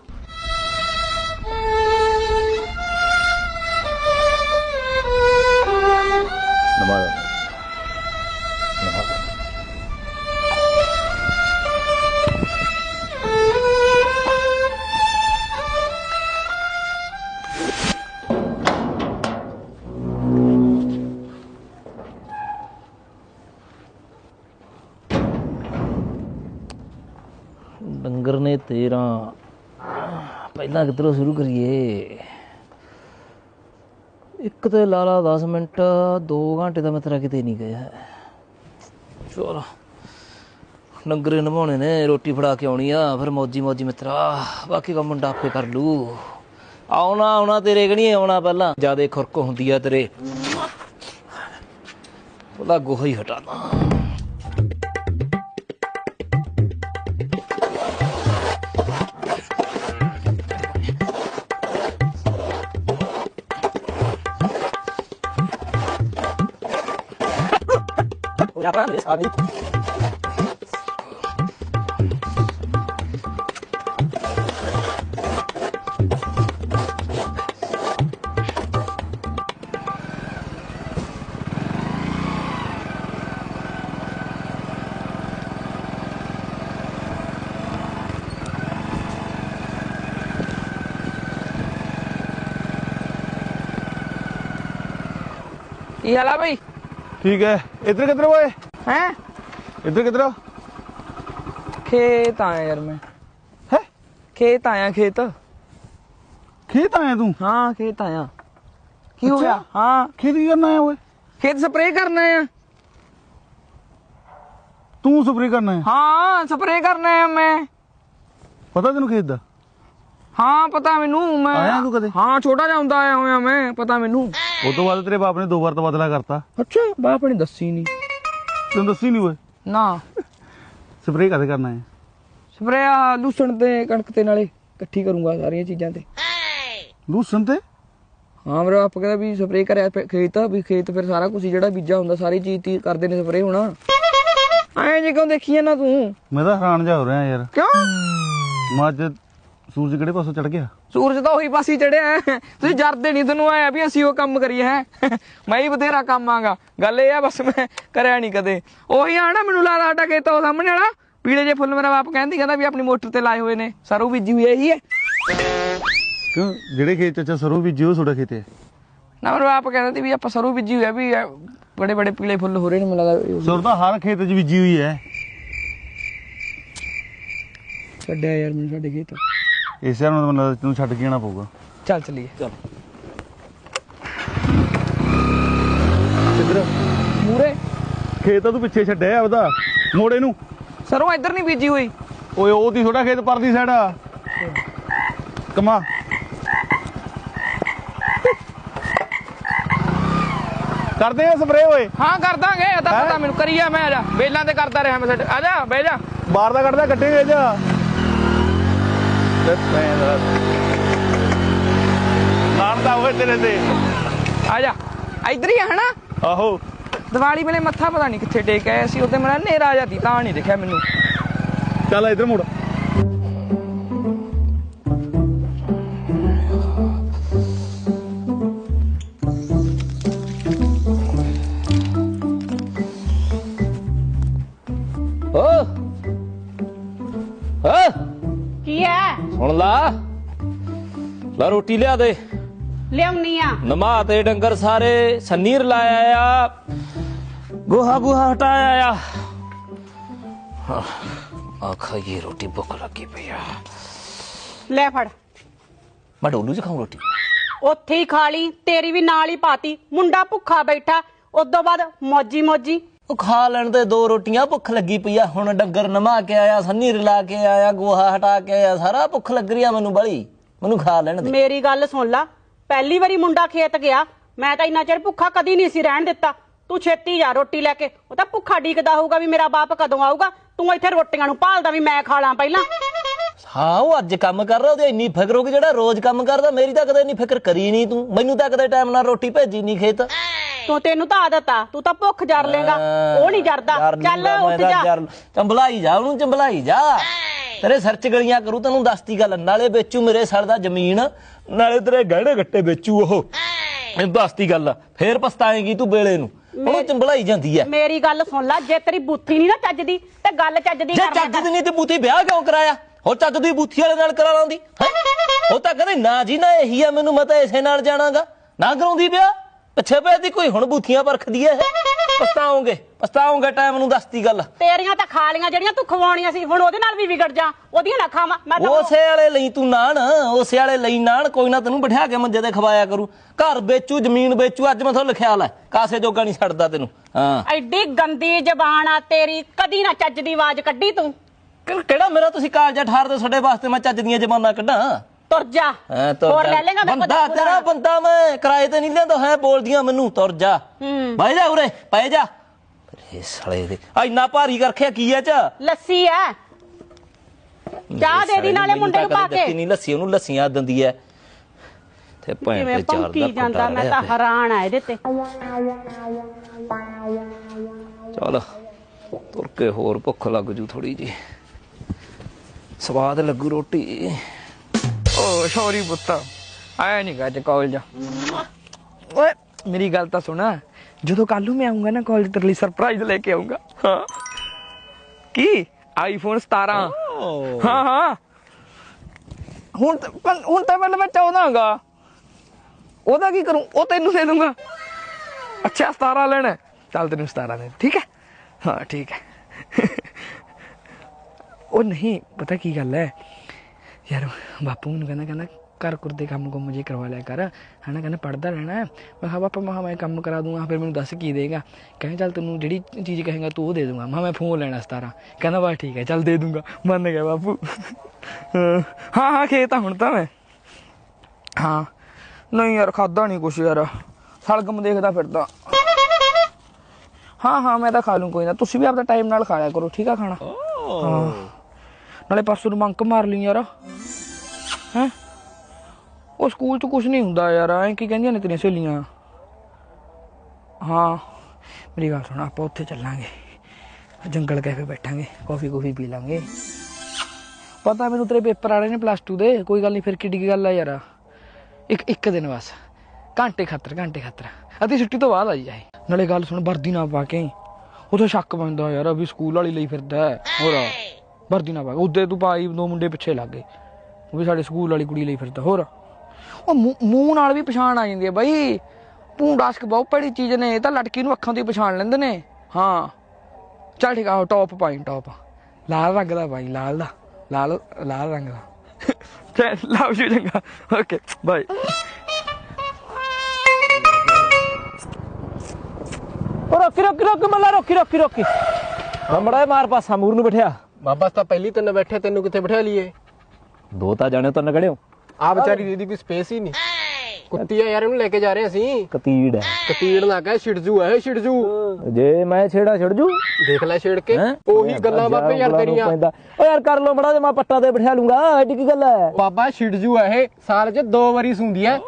ਨਮਾਜ਼। ਪਹਿਲਾਂ ਕਿੱਧਰੋਂ ਸ਼ੁਰੂ ਕਰੀਏ? ਇੱਕ ਤੇ ਲਾਲਾ 10 ਮਿੰਟ 2 ਘੰਟੇ ਦਾ ਮੈਂ ਤੇਰਾ ਕਿਤੇ ਨਹੀਂ ਗਿਆ। ਚਲੋ, ਡੰਗਰੇ ਨਵਾਉਣੇ ਨੇ, ਰੋਟੀ ਫੜਾ ਕੇ ਆਉਣੀ ਆ, ਫਿਰ ਮੌਜੀ ਮੌਜੀ ਮਿੱਤਰਾ, ਬਾਕੀ ਕੰਮ ਮੁੰਡਾ ਆਪੇ ਕਰ ਲੂ। ਆਉਣਾ ਆਉਣਾ ਤੇਰੇ ਕਣੀ ਆਉਣਾ ਪਹਿਲਾਂ? ਜਿਆਦੇ ਖੁਰਕ ਹੁੰਦੀ ਆ ਤੇਰੇ। ਉਹਦਾ ਗੋਹਾ ਹੀ ਹਟਾਣਾ Japan ist Abi. ਕੀ ਹਾਲ ਆ ਬਈ ਠੀਕ ਹੈ ਇਧਰ ਕਿਧਰ ਓਏ ਹੈ? ਇੱਧਰ ਕਿੱਧਰ ਖੇਤ ਆਇਆ ਯਾਰ ਮੈਂ। ਹੈ? ਖੇਤ ਆਇਆ ਖੇਤ। ਖੇਤ ਆਇਆ ਤੂੰ? ਹਾਂ ਖੇਤ ਆਇਆ। ਕੀ ਹੋ ਗਿਆ? ਹਾਂ। ਖੇਤ ਕੀ ਕਰਨਾ ਆਇਆ ਓਏ? ਖੇਤ ਸਪਰੇਅ ਕਰਨਾ ਆ ਤੂੰ ਸਪਰੇਅ ਕਰਨਾ ਹੈ ਹਾਂ ਸਪਰੇਅ ਕਰਨਾ ਹੈ ਮੈਂ। ਪਤਾ ਤੈਨੂੰ ਖੇਤ ਦਾ? ਹਾਂ ਪਤਾ ਮੈਨੂੰ ਮੈਂ। ਆਇਆ ਤੂੰ ਕਦੇ? ਹਾਂ ਛੋਟਾ ਜਿਹਾ ਹੁੰਦਾ ਆਇਆ ਹੋਇਆ ਮੈਂ ਪਤਾ ਮੈਨੂੰ। ਉਸ ਤੋਂ ਬਾਅਦ ਤੇਰੇ ਬਾਪ ਨੇ ਦੋ ਵਾਰ ਤਬਾਦਲਾ ਕਰਤਾ। ਅੱਛਾ ਬਾਪ ਨੇ ਦੱਸੀ ਨਹੀਂ ਤੈਨੂੰ ਦੱਸੀ ਨਹੀਂ ਓਏ। ਨਾ। ਸਪਰੇਅ ਕਦੇ ਕਰਨਾ ਹੈ ਸਪਰੇਅ ਆ ਲੂਸਣ ਤੇ ਕਣਕ ਤੇ ਨਾਲੇ ਇਕੱਠੀ ਕਰੂੰਗਾ ਸਾਰੀਆਂ ਚੀਜ਼ਾਂ ਤੇ। ਲੂਸਣ ਤੇ? ਹਾਂ ਮੇਰੇ ਆਪ ਕਹਿੰਦਾ ਵੀ ਸਪਰੇਅ ਕਰਿਆ ਖੇਤ ਵੀ ਖੇਤ ਫਿਰ ਸਾਰਾ ਕੁਝ ਜਿਹੜਾ ਬੀਜਾ ਹੁੰਦਾ ਸਾਰੀ ਚੀਜ਼ ਤੀ ਕਰਦੇ ਨੇ ਸਪਰੇ ਹੋਣਾ। ਐਂ ਜੇ ਕਿਉਂ ਦੇਖੀ ਨਾ ਤੂੰ? ਮੈਂ ਤਾਂ ਹੈਰਾਨ ਜਾ ਹੋ ਰਿਹਾ ਯਾਰ। ਕਿਉਂ? ਮੱਝ ਸੂਰਜ ਕਿਹੜੇ ਪਾਸੋਂ ਚੜ ਗਿਆ? ਸੂਰਜ ਤਾਂ ਉਹੀ ਪਾਸੇ ਚੜਿਆ ਤੁਸੀਂ ਜਰਦੇ ਨਹੀਂ ਤੁਹਾਨੂੰ ਆਇਆ ਵੀ ਅਸੀਂ ਉਹ ਕੰਮ ਕਰੀਏ ਹੈ। ਮੈਂ ਹੀ ਬਥੇਰਾ ਕੰਮ ਆਂਗਾ। ਗੱਲ ਇਹ ਆ ਬਸ ਮੈਂ ਕਰਿਆ ਨਹੀਂ ਕਦੇ। ਉਹੀ ਆ ਨਾ ਮੈਨੂੰ ਲੱਗਦਾ ਸਾਡਾ ਖੇਤ ਸਾਹਮਣੇ ਵਾਲਾ। ਪੀਲੇ ਜੇ ਫੁੱਲ ਮੇਰਾ ਬਾਪ ਕਹਿੰਦੀ ਕਹਿੰਦਾ ਵੀ ਆਪਣੀ ਮੋਟਰ ਤੇ ਲਾਏ ਹੋਏ ਨੇ। ਸਰੋਂ ਬੀਜੀ ਹੋਈ ਇਹੀ ਹੈ। ਕਿਉਂ? ਜਿਹੜੇ ਖੇਤ ਚ ਸਰੋਂ ਬੀਜੀ ਉਹ ਤੁਹਾਡਾ ਖੇਤ ਨਾ ਮੇਰਾ ਬਾਪ ਕਹਿੰਦਾ ਵੀ ਆਪਾਂ ਸਰੋਂ ਬੀਜੀ ਹੋਈ ਹੈ ਵੀ ਬੜੇ ਬੜੇ ਪੀਲੇ ਫੁੱਲ ਹੋ ਰਹੇ ਨੇ ਮੈਨੂੰ ਲੱਗਦਾ ਤਾਂ ਹਰ ਖੇਤ 'ਚ ਬੀਜੀ ਹੋਈ ਹੈ। ਛੱਡਿਆ ਯਾਰ ਮੈਨੂੰ ਸਾਡੇ ਖੇਤ। ਇਸੇ ਨੂੰ ਮੈਨੂੰ ਤੈਨੂੰ ਛੱਡ ਕੇ ਆਣਾ ਪਊਗਾ। ਚੱਲ ਚਲੀਏ। ਚਲ। ਕਿੱਧਰ ਮੂਰੇ ਖੇਤ ਤਾਂ ਤੂੰ ਪਿੱਛੇ ਛੱਡਿਆ ਆਪਦਾ ਮੋੜੇ ਨੂੰ। ਸਰੋਂ ਇੱਧਰ ਨਹੀਂ ਬੀਜੀ ਹੋਈ। ਓਏ ਉਹਦੀ ਥੋੜਾ ਖੇਤ ਪਰਦੀ ਸਾਈਡ ਆ। ਕਮਾ। ਕਰਦੇ ਆ ਸਪਰੇ ਓਏ। ਹਾਂ ਕਰ ਦਾਂਗੇ ਇਹ ਤਾਂ ਪਤਾ ਮੈਨੂੰ ਕਰੀਆ ਮੈਂ ਆ ਜਾ। ਵੇਲਾਂ ਤੇ ਕਰਦਾ ਰਿਹਾ ਮੈਂ ਸਾਡੇ ਆ ਜਾ ਬਹਿ ਜਾ। ਬਾਹਰ ਦਾ ਕੱਢਦਾ ਕੱਟੇਗਾ ਜਾ। ਨਾਨਦਾ ਹੋਏ ਤੇਰੇ ਤੇ। ਆ ਜਾ। ਇੱਧਰ ਹੀ ਆ ਹਨਾ? ਆਹੋ। ਦੀਵਾਲੀ ਵੇਲੇ ਮੱਥਾ ਪਤਾ ਨਹੀਂ ਕਿੱਥੇ ਟੇਕ ਆਇਆ ਸੀ ਉਹਦੇ ਮੇਰਾ ਨੇਰਾ ਜਾਂਦੀ ਤਾਂ ਨਹੀਂ ਦਿਖਿਆ ਮੈਨੂੰ। ਚੱਲ ਇੱਧਰ ਮੁੜ। ਰੋਟੀ ਲਿਆ ਦੇ। ਲਿਆਉਣੀ ਆ। ਨਮਾ ਤੇ ਡੰਗਰ ਸਾਰੇ ਸੰਨੀਰ ਲਾਇਆ ਆ। ਗੋਹਾ ਗੋਹਾ ਹਟਾਇਆ ਆ। ਆ ਖਾਈਏ ਰੋਟੀ ਭੁੱਖ ਲੱਗੀ ਪਈ ਆ। ਲੈ ਫੜ। ਮੈਂ ਡੋਲੂ ਚ ਖਾਉਂ ਰੋਟੀ? ਉੱਥੇ ਹੀ ਖਾ ਲਈ ਤੇਰੀ ਵੀ ਨਾਲ ਹੀ ਪਾਤੀ। ਮੁੰਡਾ ਭੁੱਖਾ ਬੈਠਾ ਉਦੋਂ ਬਾਅਦ ਮੌਜੀ ਮੌਜੀ। ਉਹ ਖਾ ਲੈਣ ਦੇ ਦੋ ਰੋਟੀਆਂ ਭੁੱਖ ਲੱਗੀ ਪਈ ਆ। ਹੁਣ ਡੰਗਰ ਨਮਾ ਕੇ ਆਇਆ ਸੰਨੀ ਰਲਾ ਕੇ ਆਇਆ ਗੋਹਾ ਹਟਾ ਕੇ ਆਇਆ ਸਾਰਾ ਭੁੱਖ ਲੱਗ ਰਹੀ ਆ ਮੈਨੂੰ ਬੜੀ। ਮੈਨੂੰ ਖਾ ਲੈਣ ਦੇ। ਮੇਰੀ ਗੱਲ ਸੁਣ ਲਾ ਪਹਿਲੀ ਵਾਰੀ ਮੁੰਡਾ ਖੇਤ ਗਿਆ ਮੈਂ ਤਾਂ ਇੰਨਾ ਚਿਰ ਭੁੱਖਾ ਕਦੀ ਨਹੀਂ ਸੀ ਰਹਿਣ ਦਿੱਤਾ। ਤੂੰ ਛੇਤੀ ਜਾ ਰੋਟੀ ਲੈ ਕੇ ਉਹ ਤਾਂ ਭੁੱਖਾ ਡੀਕਦਾ ਹੋਊਗਾ ਵੀ ਮੇਰਾ ਬਾਪ ਕਦੋਂ ਆਊਗਾ ਤੂੰ ਇੱਥੇ ਰੋਟੀਆਂ ਨੂੰ ਭਾਲਦਾ ਵੀ ਮੈਂ ਖਾ ਲਾਂ ਪਹਿਲਾਂ। ਹਾਂ ਉਹ ਅੱਜ ਕੰਮ ਕਰ ਰਿਹਾ ਉਹਦੀ ਇੰਨੀ ਫਿਕਰ ਹੋ ਗਈ ਜਿਹੜਾ ਰੋਜ਼ ਕੰਮ ਕਰਦਾ ਮੇਰੀ ਤਾਂ ਕਦੇ ਇੰਨੀ ਫਿਕਰ ਕਰੀ ਨਹੀਂ ਤੂੰ। ਮੈਨੂੰ ਤਾਂ ਕਦੇ ਟਾਈਮ ਨਾਲ ਰੋਟੀ ਭੇਜੀ ਨਹੀਂ ਖੇਤ। ਤੂੰ ਤੈਨੂੰ ਤਾਂ ਆਦਤ ਆ ਤੂੰ ਤਾਂ ਭੁੱਖ ਜਰ ਲੇਗਾ ਉਹ ਨਹੀਂ ਜਰਦਾ। ਜਰ ਚੱਲ ਉੱਠ ਜਾ। ਚੰਬਲਾਈ ਜਾ ਉਹਨੂੰ ਚੰਬਲਾਈ ਜਾ। ਤੇਰੇ ਸਿਰ ਚ ਗਲੀਆਂ ਕਰੂ ਤੈਨੂੰ ਦੱਸਤੀ ਗੱਲ ਨਾਲੇ ਵੇਚੂ ਮੇਰੇ ਸੜ ਦਾ ਜ਼ਮੀਨ ਨਾਲੇ ਤੇਰੇ ਗਹਿਣੇ ਗੱਟੇ ਵੇਚੂ ਉਹ। ਮੈਨੂੰ ਦੱਸਤੀ ਗੱਲ ਫੇਰ ਪਛਤਾਏਗੀ ਤੂੰ ਵੇਲੇ ਨੂੰ। ਉਹਨੂੰ ਚੰਬਲਾਈ ਜਾਂਦੀ ਐ। ਮੇਰੀ ਗੱਲ ਸੁਣ ਲੈ ਜੇ ਤੇਰੀ ਬੁੱਥੀ ਨਹੀਂ ਨਾ ਚੱਜਦੀ ਤੇ ਗੱਲ ਚੱਜਦੀ ਜੇ ਕਰ ਲਿਆ ਚੱਜ ਕਰ। ਦੀ ਨਹੀਂ ਤੇ ਬੂਥੀ ਵਿਆਹ ਕਿਉਂ ਕਰਾਇਆ? ਹੋਰ ਚੱਜ ਦੀ ਬੂਥੀ ਵਾਲੇ ਨਾਲ ਕਰਾ ਲਾਉਂਦੀ? ਉਹ ਤਾਂ ਕਹਿੰਦੇ ਨਾ ਜੀ ਨਾ ਇਹੀ ਆ ਮੈਨੂੰ ਮੈਂ ਤਾਂ ਇਸੇ ਨਾਲ ਜਾਣਾਗਾ। ਨਾ ਕਰਾਉਂਦੀ ਵਿਆਹ? ਪਿੱਛੇ ਪੈ ਦੀ ਕੋਈ ਹੁਣ ਬੂਥੀਆਂ ਪਰਖਦੀ ਐ ਪਛਤਾਉਂਗੇ ਪਛਤਾਉਂਗੇ ਟਾਈਮ ਨੂੰ ਦੱਸਤੀ ਗੱਲ। ਤੇਰੀਆਂ ਤਾਂ ਖਾ ਲੀਆਂ ਜਿਹੜੀਆਂ ਤੂੰ ਖਵਾਉਣੀਆਂ ਸੀ ਹੁਣ ਉਹਦੇ ਨਾਲ ਵੀ ਵਿਗੜ ਜਾ। ਉਹਦੀਆਂ ਨਾ ਖਾਵਾਂ ਮੈਂ ਤਾਂ ਉਸੇ ਵਾਲੇ ਲਈ ਤੂੰ ਨਾਨ ਉਸੇ ਵਾਲੇ ਲਈ ਨਾਨ ਕੋਈ ਨਾ ਤੈਨੂੰ ਬਿਠਾ ਕੇ ਮੰਜੇ ਤੇ ਖਵਾਇਆ ਕਰੂ। ਘਰ ਵੇਚੂ ਜ਼ਮੀਨ ਵੇਚੂ ਅੱਜ ਮੈਂ ਤੁਹਾਨੂੰ ਲਿਖਿਆ ਲੈ ਕਾਸੇ ਜੋਗਾ ਨਹੀਂ ਛੱਡਦਾ ਤੈਨੂੰ। ਹਾਂ। ਐਡੀ ਗੰਦੀ ਜ਼ਬਾਨ ਆ ਤੇਰੀ ਕਦੀ ਨਾ ਚੱਜ ਦੀ ਆਵਾਜ਼ ਕੱਢੀ ਤੂੰ। ਕਿਹੜਾ ਮੇਰਾ ਤੁਸੀਂ ਕਾਲਜਾ ਠਾਰਦੇ ਤੁਹਾਡੇ ਵਾਸਤੇ ਮੈਂ ਚੱਜ ਦੀਆਂ ਜ਼ਬਾਨਾਂ ਕੱਢਾਂ? ਤੁਰ ਜਾ। ਤੁਰ ਹੋਰ। ਲੈ ਲੇਗਾ ਮੈਂ ਬੰਦਾ ਤੇਰਾ ਬੰਦਾ ਮੈਂ ਕਿਰਾਏ ਤੇ ਨਹੀਂ ਲੈਂਦਾ ਹੈ ਬੋਲਦੀਆਂ ਮੈਨੂੰ ਤੁਰ ਜਾ। ਹੂੰ। ਬਹਿ ਜਾ ਉਰੇ ਪੈ ਜਾ। ਇਹ ਸਾਲੇ ਦੇ ਆ ਇੰਨਾ ਭਾਰੀ ਕਰਖਿਆ ਕੀ ਐ ਚ? ਲੱਸੀ ਐ। ਚਾਹ ਦੇ ਦੀ ਨਾਲੇ ਮੁੰਡੇ ਨੂੰ ਪਾ ਕੇ। ਨਹੀਂ ਲੱਸੀ ਉਹਨੂੰ ਲੱਸੀਆਂ ਦਿੰਦੀ ਐ। ਤੇ ਭੈਣ ਕਿਵੇਂ ਤੇ ਚਾਰ ਭੌਂਕੀ ਦਾ ਜਾਂਦਾ ਮੈਂ ਤਾਂ ਹੈਰਾਨ ਆ ਇਹਦੇ ਤੇ। ਚਲ ਤੁਰ ਕੇ ਹੋਰ ਭੁੱਖ ਲੱਗ ਜੂ ਥੋੜੀ ਜੀ ਸਵਾਦ ਲੱਗੂ ਰੋਟੀ। ਓ ਸੌਰੀ ਪੁੱਤਾ। ਆਇਆ ਨਹੀਂ ਗਾ ਅੱਜ ਕਾਲਜ। ਓਏ ਮੇਰੀ ਗੱਲ ਤਾਂ ਸੁਣ। ਜਦੋਂ ਕੱਲ ਨੂੰ ਮੈਂ ਆਉਂਗਾ ਨਾ ਕਾਲਜ ਤੇਰੇ ਲਈ ਸਰਪ੍ਰਾਈਜ਼ ਲੈ ਕੇ ਆਉਂਗਾ ਹਾਂ। ਕੀ? ਆਈਫੋਨ 17 ਹਾਂ ਹਾਂ। ਹੁਣ ਤਾਂ- ਹੁਣ ਤਾਂ ਮੈਂ ਚਾਹੁੰਦਾ ਗਾ ਉਹਦਾ ਕੀ ਕਰੂੰ? ਉਹ ਤੈਨੂੰ ਦੇ ਦੂੰਗਾ। ਅੱਛਾ 17 ਲੈਣਾ? ਚੱਲ ਤੈਨੂੰ 17 ਦੇ ਠੀਕ ਹੈ? ਹਾਂ ਠੀਕ ਹੈ। ਉਹ ਨਹੀਂ ਪਤਾ ਕੀ ਗੱਲ ਹੈ? ਯਾਰ ਬਾਪੂ ਮੈਨੂੰ ਕਹਿੰਦਾ ਕਹਿੰਦਾ ਘਰ ਕੁਰ ਦੇ ਕੰਮ ਕੁਮ ਜੇ ਕਰਵਾ ਲਿਆ ਕਰ। ਹਨਾ ਕਹਿੰਦਾ ਪੜਦਾ ਰਹਿਣਾ। ਮੈਂ ਕਿਹਾ ਪਾਪਾ ਮੈਂ ਕਿਹਾ ਮੈਂ ਕੰਮ ਕਰਾ ਦੂੰਗਾ। ਫਿਰ ਮੈਨੂੰ ਦੱਸ ਕੀ ਦੇਗਾ। ਕਹਿੰਦਾ ਚੱਲ ਤੈਨੂੰ ਜਿਹੜੀ ਚੀਜ਼ ਕਹੇਗਾ ਤੂੰ ਉਹ ਦੇ ਦੂੰਗਾ। ਮੈਂ ਮੈਂ ਫੋਨ ਲੈਣਾ 17 ਕਹਿੰਦਾ ਬਸ ਠੀਕ ਹੈ ਚੱਲ ਦੇ ਦੂੰਗਾ। ਮੰਨ ਗਿਆ ਬਾਪੂ। ਹਾਂ ਹਾਂ ਖੇਤ ਹੁਣ ਤਾਂ ਮੈਂ। ਹਾਂ। ਨਹੀਂ ਯਾਰ ਖਾਦਾ ਨਹੀਂ ਕੁਛ ਯਾਰ। ਸਲਗਮ ਦੇਖਦਾ ਫਿਰਦਾ। ਹਾਂ ਹਾਂ ਮੈਂ ਤਾਂ ਖਾ ਲੂੰ ਕੋਈ ਨਾ। ਤੁਸੀਂ ਵੀ ਆਪਦਾ ਟਾਈਮ ਨਾਲ ਖਾਇਆ ਕਰੋ ਠੀਕ ਆ ਖਾਣਾ? ਹਾਂ। ਨਾਲੇ ਪਰਸੋਂ ਨੂੰ ਮੰਕ ਮਾਰ ਲਈ ਯਾਰ। ਹੈ? ਉਹ ਸਕੂਲ 'ਚ ਕੁਝ ਨਹੀਂ ਹੁੰਦਾ ਯਾਰ, ਐਂ ਕੀ ਕਹਿੰਦੀਆਂ ਨੇ ਤੇਰੀਆਂ ਸਹੇਲੀਆਂ। ਹਾਂ, ਮੇਰੀ ਗੱਲ ਸੁਣ, ਆਪਾਂ ਉੱਥੇ ਚੱਲਾਂਗੇ। ਜੰਗਲ ਕੈਫੇ ਬੈਠਾਂਗੇ ਕਾਫੀ ਕੂਫੀ ਪੀ ਲਾਂਗੇ। ਪਤਾ ਮੈਨੂੰ ਤੇਰੇ ਪੇਪਰ ਆ ਰਹੇ ਨੇ ਪਲੱਸ 2 ਦੇ, ਕੋਈ ਗੱਲ ਨਹੀਂ ਫਿਰ ਕਿੱਡੀ ਕੁ ਗੱਲ ਆ ਯਾਰ। ਇੱਕ ਇੱਕ ਦਿਨ ਬਸ। ਘੰਟੇ ਖਾਤਰ ਘੰਟੇ ਖਾਤਰ। ਅਤੀ ਛੁੱਟੀ ਤੋਂ ਬਾਅਦ ਆਈ ਜਾਏ ਨਾਲੇ ਗੱਲ ਸੁਣ, ਵਰਦੀ ਨਾ ਪਾ ਕੇ ਉਥੇ ਸ਼ੱਕ ਪੈਂਦਾ ਯਾਰ, ਵੀ ਸਕੂਲ ਵਾਲੀ ਲਈ ਫਿਰਦਾ ਹੋਰ ਵਰਦੀ ਨਾ ਪਾ ਕੇ ਉੱਦੇ ਤੂੰ ਪਾਈ, ਦੋ ਮੁੰਡੇ ਪਿੱਛੇ ਲੱਗ ਗਏ। ਉਹ ਵੀ ਸਾਡੇ ਸਕੂਲ ਵਾਲੀ ਕੁੜੀ ਲਈ ਫਿਰਦਾ, ਹੋਰ? ਉਹ ਮੂੰਹ- ਮੂੰਹ ਨਾਲ ਵੀ ਪਛਾਣ ਆ ਜਾਂਦੀ ਹੈ ਬਾਈ। ਪੂੰਡਾਸਕ ਬਹੁਤ ਭੜੀ ਚੀਜ਼ ਨੇ, ਇਹ ਤਾਂ ਲੜਕੀ ਨੂੰ ਅੱਖਾਂ ਤੋਂ ਹੀ ਪਛਾਣ ਲੈਂਦੇ ਨੇ। ਹਾਂ। ਚੱਲ ਠੀਕ ਆ ਟੌਪ ਪਾਈ ਟੌਪ ਲਾਲ ਰੰਗ ਦਾ ਪਾਈ ਲਾਲ ਦਾ। ਲਾਲ ਲਾਲ ਰੰਗ ਦਾ। ਚਲ ਲਵ ਯੂ ਚੰਗਾ। ਓਕੇ ਬਾਈ ਓ ਰੋਕੀ ਰੋਕੀ ਰੋਕੀ, ਮੱਲਾ, ਰੋਕੀ ਰੋਕੀ ਰੋਕੀ। ਮੜਾ ਮਾਰ ਪਾਸਾ, ਮੂਰ ਨੂੰ ਬਿਠਿਆ। ਬਾਬਾ ਤਾਂ ਪਹਿਲੀ ਤਿੰਨ ਬੈਠੇ ਤੈਨੂੰ ਕਿੱਥੇ ਬਿਠਾ ਲਈਏ? ਦੋ ਤਾਂ ਜਾਣੇ ਤਨ ਖੜਿਓ ਆ ਵਿਚਾਰੀ ਦੀਦੀ ਕੋਈ ਸਪੇਸ ਹੀ ਨਹੀਂ। ਕੁੱਤੀ ਆ ਯਾਰ ਇਹਨੂੰ ਲੈ ਕੇ ਜਾ ਰਹੇ ਅਸੀਂ। ਕਤੀੜ ਹੈ। ਕਤੀੜ ਨਾ ਕਹੇ ਛਿੜਜੂ ਹੈ ਛਿੜਜੂ। ਜੇ ਮੈਂ ਛੇੜਾ ਛੜ ਜੂ ਦੇਖ ਲੈ ਛੇੜ ਕੇ? ਉਹੀ ਗੱਲਾਂ ਬਾਬੇ ਯਾਰ ਤੇਰੀਆਂ। ਓ ਯਾਰ ਕਰ ਲੋ ਮੜਾ ਜੇ ਮੈਂ ਪੱਟਾ ਤੇ ਬਿਠਾ ਲੂੰਗਾ। ਐਡੀ ਕੀ ਗੱਲ ਹੈ? ਬਾਬਾ ਛਿੜਜੂ ਹੈ ਇਹ। ਸਾਲ 'ਚ ਦੋ ਵਾਰੀ ਸੁੰਦੀ ਹੈ।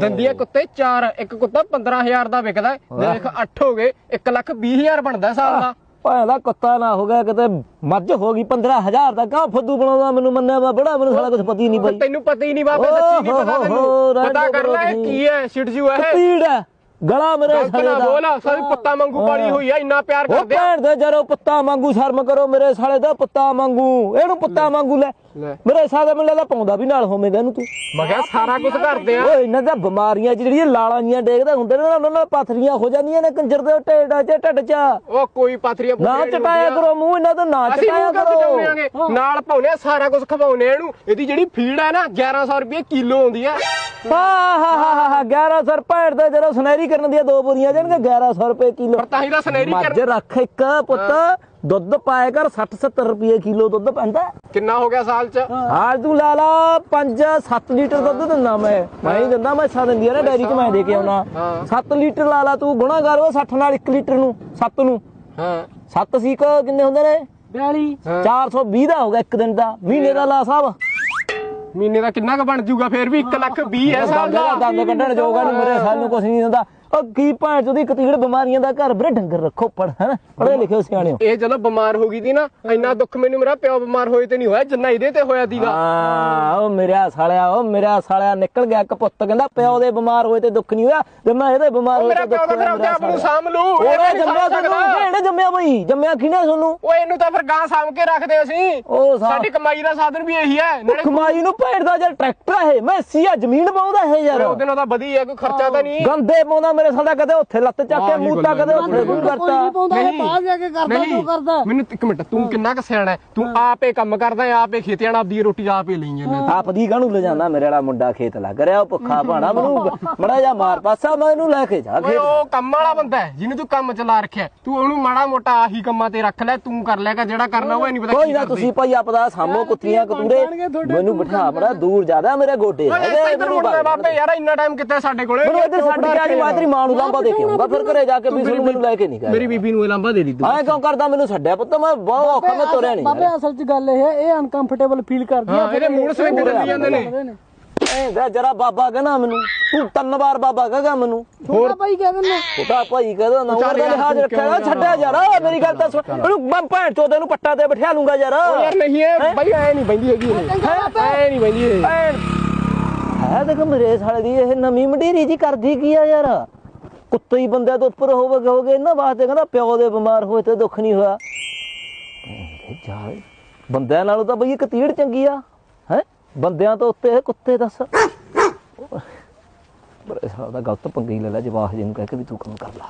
ਦੰਦੀ ਹੈ ਕੁੱਤੇ ਚਾਰ ਇੱਕ ਕੁੱਤਾ 15000 ਦਾ ਵਿਕਦਾ। ਦੇਖ 8 ਹੋ ਗਏ। 1 ਲੱਖ 20000 ਬਣਦਾ ਸਾਲ ਦਾ। ਭਾਂ ਦਾ ਕੁੱਤਾ ਨਾ ਹੋ ਗਿਆ ਕਿਤੇ ਮੱਝ ਹੋ ਗਈ 15000 ਦਾ ਕਾ ਫੁੱਦੂ ਬਣਾਉਂਦਾ? ਮੈਨੂੰ ਮੰਨਿਆ ਵਾ ਬੜਾ ਮੈਨੂੰ ਸਾਲਾ ਕੁਝ ਪਤਾ ਹੀ ਨਹੀਂ ਬਾਈ ਤੈਨੂੰ ਪਤਾ ਹੀ ਨਹੀਂ ਬਾਬੇ ਸੱਚੀ ਨਹੀਂ ਪਤਾ ਤੈਨੂੰ। ਪਤਾ ਕਰ ਲੈ। ਕੀ ਹੈ ਛਿੜਜੂ ਹੈ ਕਤੀੜ ਹੈ ਗਲਾ ਮੇਰੇ ਸਾਲੇ ਦਾ। ਬੋਲ ਸਾਰੀ ਪੁੱਤਾਂ ਵਾਂਗੂ ਪਾਲੀ ਹੋਈ ਆ ਇੰਨਾ ਪਿਆਰ ਕਰਦੇ ਆ। ਭੈਣ ਦੇ ਜਰੋ ਪੁੱਤਾ ਵਾਂਗੂ ਸ਼ਰਮ ਕਰੋ ਮੇਰੇ ਸਾਲੇ ਦਾ ਪੁੱਤਾ ਵਾਂਗੂ। ਇਹਨੂੰ ਪੁੱਤਾ ਵਾਂਗੂ ਲੈ। ਲੈ। ਮੇਰੇ ਸਾਲੇ ਮੈਨੂੰ ਲੱਗਦਾ ਪਾਉਂਦਾ ਵੀ ਨਾਲ ਹੋਵੇਗਾ ਇਹਨੂੰ ਤੂੰ। ਮੈਂ ਕਿਹਾ ਸਾਰਾ ਕੁਝ ਕਰਦੇ ਆ। ਓਏ ਇਹਨਾਂ ਦਾ ਬਿਮਾਰੀਆਂ ਜਿਹੜੀਆਂ ਲਾਲਾਂ ਜੀਆਂ ਡੇਗਦੇ ਹੁੰਦੇ ਨੇ ਨਾ, ਉਹਨਾਂ ਨਾਲ ਪਥਰੀਆਂ ਹੋ ਜਾਂਦੀਆਂ ਨੇ ਕੰਜਰ ਦੇ ਢੇਡ ਚ ਢੱਡ ਚ। ਉਹ ਕੋਈ ਪਾਥਰੀਆਂ ਨਾ ਚਟਾਇਆ। ਕਰੋ ਮੂੰਹ ਇਹਨਾਂ ਤੋਂ ਨਾ ਚਟਾਇਆ ਕਰੋ। ਨਾਲ ਪਾਉਨੇ ਆ ਸਾਰਾ ਕੁਝ ਖਵਾਉਨੇ ਆ ਇਹਨੂੰ। ਇਹਦੀ ਜਿਹੜੀ ਫੀਡ ਹੈ ਨਾ 1100 ਰੁਪਏ ਕਿਲੋ ਆਉਂਦੀ ਹੈ ਹਾ ਹਾ ਹਾ ਹਾ 1100 ਰੁਪਏ ਦੇ ਜਦੋਂ ਸੁਨਹਿਰੀ ਕਰਨ ਦੀਆਂ ਦੋ ਬੋਰੀਆਂ ਜਾਣਗੇ 1100 ਰੁਪਏ ਕਿਲੋ। ਪਰ ਤਾਂ ਹੀ ਤਾਂ ਸਨੇਰੀ ਮੱਝ ਕਰ ਰੱਖ ਇੱਕ ਪੁੱਤ। ਦੁੱਧ ਪਾਇਆ ਕਰ 60 70 ਰੁਪਏ ਕਿਲੋ ਦੁੱਧ ਪੈਂਦਾ। ਕਿੰਨਾ ਹੋ ਗਿਆ ਸਾਲ ਚ? ਹਾਲ ਤੂੰ ਲਾ ਲਾ 5 7 ਲੀਟਰ ਦੁੱਧ ਦਿੰਦਾ ਮੈਂ। ਮੈਂ ਹੀ ਦਿੰਦਾ ਮੈਂ ਸਾ ਦਿੰਦੀ ਆ ਨਾ ਡੈਰੀ 'ਚ ਮੈਂ ਦੇ ਕੇ ਆਉਣਾ। ਹਾਂ। 7 ਲੀਟਰ ਲਾ ਲਾ ਤੂੰ ਗੁਣਾ ਕਰ ਉਹ 60 ਨਾਲ 1 ਲੀਟਰ ਨੂੰ 7 ਨੂੰ। ਹਾਂ। 7 ਸੀ ਕੋ ਕਿੰਨੇ ਹੁੰਦੇ ਨੇ? 42 420 ਦਾ ਹੋ ਗਿਆ ਇੱਕ ਦਿਨ ਦਾ। ਮਹੀਨੇ ਦਾ ਲਾ ਸਾਹਿਬ ਮਹੀਨੇ ਦਾ ਕਿੰਨਾ ਕ ਬਣ ਜਾਊਗਾ ਫੇਰ ਵੀ 1 ਲੱਖ 20 ਹੈ ਸਾਲ ਦੰਦ ਦਾ। ਦੰਦ ਕੱਢਣ ਜੋਗਾ ਨੂੰ ਮੇਰੇ ਸਾਲ ਨੂੰ ਕੁਛ ਨਹੀਂ ਦਿੰਦਾ ਉਹ ਕੀ ਭਾਂ ਚੋਦੀ ਕਤੀੜ ਬਿਮਾਰੀਆਂ ਦਾ ਘਰ ਵੀਰੇ ਡੰਗਰ ਰੱਖੋ ਪੜ ਹੈ ਪੜੇ ਲਿਖੇ ਸਿਆਣਿਓ ਇਹ ਜਦੋਂ ਬਿਮਾਰ ਹੋ ਗਈ ਸੀ ਨਾ ਇੰਨਾ ਦੁੱਖ ਮੈਨੂੰ ਮੇਰਾ ਪਿਓ ਬਿਮਾਰ ਹੋਏ ਤੇ ਨਹੀਂ ਹੋਇਆ ਜਿੰਨਾ ਇਹਦੇ ਤੇ ਹੋਇਆ ਸੀਗਾ। ਹਾਂ ਉਹ ਮੇਰਾ ਸਾਲਿਆ ਉਹ ਮੇਰਾ ਸਾਲਿਆ ਨਿਕਲ ਗਿਆ ਕਪੁੱਤ ਕਹਿੰਦਾ ਪਿਓ ਦੇ ਬਿਮਾਰ ਹੋਏ ਤੇ ਦੁੱਖ ਨਹੀਂ ਹੋਇਆ ਤੇ ਮੈਂ ਇਹਦੇ ਬਿਮਾਰ ਹੋਏ ਮੇਰਾ ਤੇ ਪਿਓ ਦੁੱਖ ਤਾਂ ਫਿਰ ਹੋਇਆ ਆਪਦੇ ਆਪ ਨੂੰ ਮੇਰਾ ਸਾਂਭ ਲੂ ਉਹਨੇ ਨਹੀਂ ਜੰਮਿਆ ਸਕਦਾ। ਕਿਹੜੇ ਜੰਮਿਆ ਬਈ? ਜੰਮਿਆ ਕਿਹਨੇ ਤੁਹਾਨੂੰ ਉਹ ਇਹਨੂੰ ਤਾਂ ਫਿਰ ਗਾਂ ਸਾਂਭ ਕੇ ਰੱਖਦੇ ਅਸੀਂ। ਸਾਡੀ ਕਮਾਈ ਦਾ ਸਾਧਨ ਵੀ ਇਹੀ ਹੈ ਨਾਲੇ ਕਮਾਈ ਨੂੰ ਭੇਡ ਦਾ ਯਾਰ ਟਰੈਕਟਰ ਹੈ ਮੈਂ ਸੀਆ ਜ਼ਮੀਨ ਪਾਉਂਦਾ ਹੈ ਯਾਰ। ਉਹਦੇ ਨਾਲ ਤਾਂ ਵਧੀਆ ਕੋਈ ਖਰਚਾ ਤਾਂ ਨਹੀਂ। ਗੰਦੇ ਪਾਉਂਦਾ ਮੇਰੇ ਸਾਲਾ ਕਦੇ ਉੱਥੇ ਲੱਤ ਚੱਕ ਕੇ ਤੱਕ ਕਦੇ ਉੱਥੇ ਮੂੰਹ ਕਰਤਾ। ਨਹੀਂ ਮੈਨੂੰ ਇੱਕ ਮਿੰਟ ਤੂੰ ਕਿੰਨਾ ਕੁ ਸਿਆਣਾ ਹੈ? ਤੂੰ ਆਪੇ ਕੰਮ ਕਰਦਾ ਹੈ, ਆਪੇ ਖੇਤੀਆਂ ਨਾਲ ਆਪਦੀ ਰੋਟੀ ਆਪੇ ਲਈ ਜਾਂਦਾ ਆਪ ਦੀ ਕਾਹਨੂੰ ਲੈ ਜਾਂਦਾ? ਮੇਰੇ ਵਾਲਾ ਮੁੰਡਾ ਖੇਤ ਲੱਗ ਰਿਹਾ ਉਹ ਭੁੱਖਾ ਭਾਣਾ ਮੈਨੂੰ ਮੜਾ ਜਾ ਮਾਰ ਪਾਸਾ ਮੈਂ ਇਹਨੂੰ ਲੈ ਕੇ ਜਾ ਖੇਤ। ਉਹ ਕੰਮ ਵਾਲਾ ਬੰਦਾ ਹੈ ਜਿਹਨੂੰ ਤੂੰ ਕੰਮ ਚਲਾ ਰੱਖਿਆ ਤੂੰ ਉਹਨੂੰ ਮਾੜਾ ਮੋਟਾ ਆਹੀ ਕੰਮਾਂ ਤੇ ਰੱਖ ਲੈ ਤੂੰ ਕਰ ਲੈਗਾ ਜਿਹੜਾ ਕਰਨਾ ਉਹ ਨਹੀਂ ਪਤਾ ਕੋਈ ਕੀ ਨਾ ਕਰਦੇ। ਤੁਸੀਂ ਭਾਈ ਆਪਦਾ ਸਾਮੋ ਕੁੱਤੀਆਂ ਕਤੂਰੇ ਮੈਨੂੰ ਬਿਠਾ ਬੜਾ ਦੂਰ ਜ਼ਿਆਦਾ ਮੇਰੇ ਗੋਡੇ ਹੈਗੇ, ਇੱਧਰ ਮੈਨੂੰ ਬਾਹਰ ਬਾਬੇ ਯਾਰ ਇੰਨਾ ਟਾਈਮ ਕਿੱਥੇ ਸਾਡੇ ਕੋਲੇ? ਮੈਨੂੰ ਇੱਧਰ ਛੱਡ ਕੇ ਆ ਜੀ ਮੈਂ ਤੇਰੀ ਮਾਂ ਨੂੰ ਲਾਂਬਾ ਦੇ ਕੇ ਆਉਂਗਾ। ਫਿਰ ਘਰੇ ਜਾ ਕੇ ਵੀ ਮੈਨੂੰ ਲੈ ਕੇ ਨਹੀਂ ਗਿਆ ਮੇਰੀ ਬੀਬੀ ਨੂੰ ਇਹ ਲਾਂਬਾ ਦੇ ਦੀ ਤੂੰ। ਐਂ ਕਿਉਂ ਕਰਦਾ? ਮੈਨੂੰ ਛੱਡਿਆ ਪੁੱਤ ਮੈਂ ਬਹੁਤ ਔਖਾ ਮੈਂ ਤੁਰਿਆ ਨਹੀਂ ਬਾਬੇ ਅਸਲ 'ਚ ਗੱਲ ਇਹ ਹੈ ਇਹ ਅਨਕੰਫਰਟੇਬਲ ਫੀਲ ਕਰਦੀ ਹਾਂ ਇਹਦੇ ਮੂਡ ਸਵਿੰਗ ਜਾਂਦੇ ਨੇ। ਐਂ ਜਰਾ ਬਾਬਾ ਕਹਿੰਦਾ ਮੈਨੂੰ। ਤੂੰ ਤਿੰਨ ਵਾਰ ਬਾਬਾ ਕਹਗਾ ਮੈਨੂੰ। ਛੋਟਾ ਭਾਈ ਕਹਿ ਦਿੰਦਾ। ਉਹਦਾ ਭਾਈ ਕਹਿੰਦਾ ਨਾ ਉਹਦਾ ਲਿਹਾਜ਼ ਨਾ ਛੱਡਿਆ ਯਾਰ ਮੇਰੀ ਗੱਲ ਤਾਂ ਸੁਣ। ਇਹਨੂੰ ਮੈਂ ਭੈਣ ਚੋਦੇ ਨੂੰ ਪੱਟਾ ਤੇ ਬਿਠਾ ਲੂੰਗਾ ਯਾਰ ਯਾਰ ਨਹੀਂ ਇਹ ਬਾਈ ਐ ਨਹੀਂ ਬੰਦੀ ਹੈਗੀ ਐ ਨਹੀਂ ਬੰਦੀ ਇਹ। ਹੈ ਦੇਖ ਮੇਰੇ ਸਾਲੇ ਦੀ ਇਹ ਨਵੀਂ ਮਡੀਰੀ ਜੀ ਕਰਦੀ ਕੀ ਆ ਯਾਰ? ਕੁੱਤੇ ਹੀ ਬੰਦਿਆਂ ਤੋਂ ਉੱਪਰ ਹੋਵੇ ਹੋਗੇ ਇਹਨਾਂ ਵਾਸਤੇ ਕਹਿੰਦਾ ਪਿਓ ਦੇ ਬਿਮਾਰ ਹੋਏ ਤੇ ਦੁੱਖ ਨਹੀਂ ਹੋਇਆ। ਬੰਦਿਆਂ ਨਾਲੋਂ ਤਾਂ ਬਈ ਇੱਕ ਤੀੜ ਚੰਗੀ ਆ। ਬੰਦਿਆਂ ਤੋਂ ਉੱਤੇ ਕੁੱਤੇ ਦੱਸ। ਬੜੇ ਸਾਲ ਦਾ ਗਲਤ ਪੰਗੇ ਹੀ ਲੈ ਲੈ ਜਵਾਹ ਜੀ ਨੂੰ ਕਹਿ ਕੇ ਵੀ ਤੂੰ ਕੰਮ ਕਰ ਲਾ।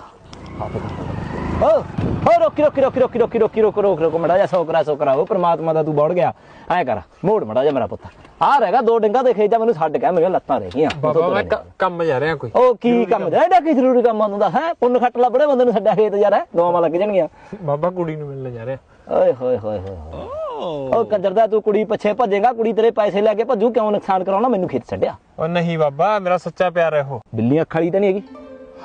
ਆਪੇ ਕਰ ਓ ਹੋ ਰੋਕੀ ਰੋਕੀ ਰੋਕੀ ਰੋਕੀ ਰੋਕੀ ਰੋਕੀ ਰੋਕ ਰੋਕ ਰੋਕ ਮੜਾ ਜਾ ਸੋਕਰਾ ਸੋਕਰਾ। ਉਹ ਪ੍ਰਮਾਤਮਾ ਦਾ ਤੂੰ ਬੜ ਗਿਆ। ਐ ਕਰ ਮੋੜ ਮੜਾ ਜਾ ਮੇਰਾ ਪੁੱਤ। ਆ ਰਹੇਗਾ ਦੋ ਡੰਗਾ ਦੇ ਖੇਜਾ ਮੈਨੂੰ ਛੱਡ ਕੇ ਮੇਰੀਆਂ ਲੱਤਾਂ ਰਹਿ ਗਈਆਂ। ਬਾਬਾ ਮੈਂ ਕ- ਕੰਮ ਜਾ ਰਿਹਾ ਕੋਈ। ਉਹ ਕੀ ਕੰਮ ਜਾ ਇਹਦਾ ਕੀ ਜ਼ਰੂਰੀ ਕੰਮ ਆਉਂਦਾ ਹੈ? ਪੁੰਨ ਖੱਟ ਲਾ ਬੜੇ ਬੰਦੇ ਨੂੰ ਛੱਡਿਆ ਖੇਤ ਯਾਰ ਹੈ? ਦੋਵਾਂ ਲੱਗ ਜਾਣਗੀਆਂ। ਬਾਬਾ ਕੁੜੀ ਨੂੰ ਮਿਲਣ ਜਾ ਰਿਹਾ। ਓਏ ਹੋਏ ਹੋਏ ਹੋਏ। ਉਹ ਕੰਜਰ ਦਾ ਤੂੰ ਕੁੜੀ ਪਿੱਛੇ ਭੱਜੇਗਾ ਕੁੜੀ ਤੇਰੇ ਪੈਸੇ ਲੈ ਕੇ ਭੱਜੂ ਕਿਉਂ ਨੁਕਸਾਨ ਕਰਾਉਣਾ? ਮੈਨੂੰ ਖੇਤ ਛੱਡਿਆ। ਉਹ ਨਹੀਂ ਬਾਬਾ ਮੇਰਾ ਸੱਚਾ ਪਿਆਰ ਹੈ ਉਹ। ਬਿੱਲੀ ਅੱਖਾਂ ਵਾਲੀ ਤਾਂ ਨਹੀਂ ਹੈਗੀ।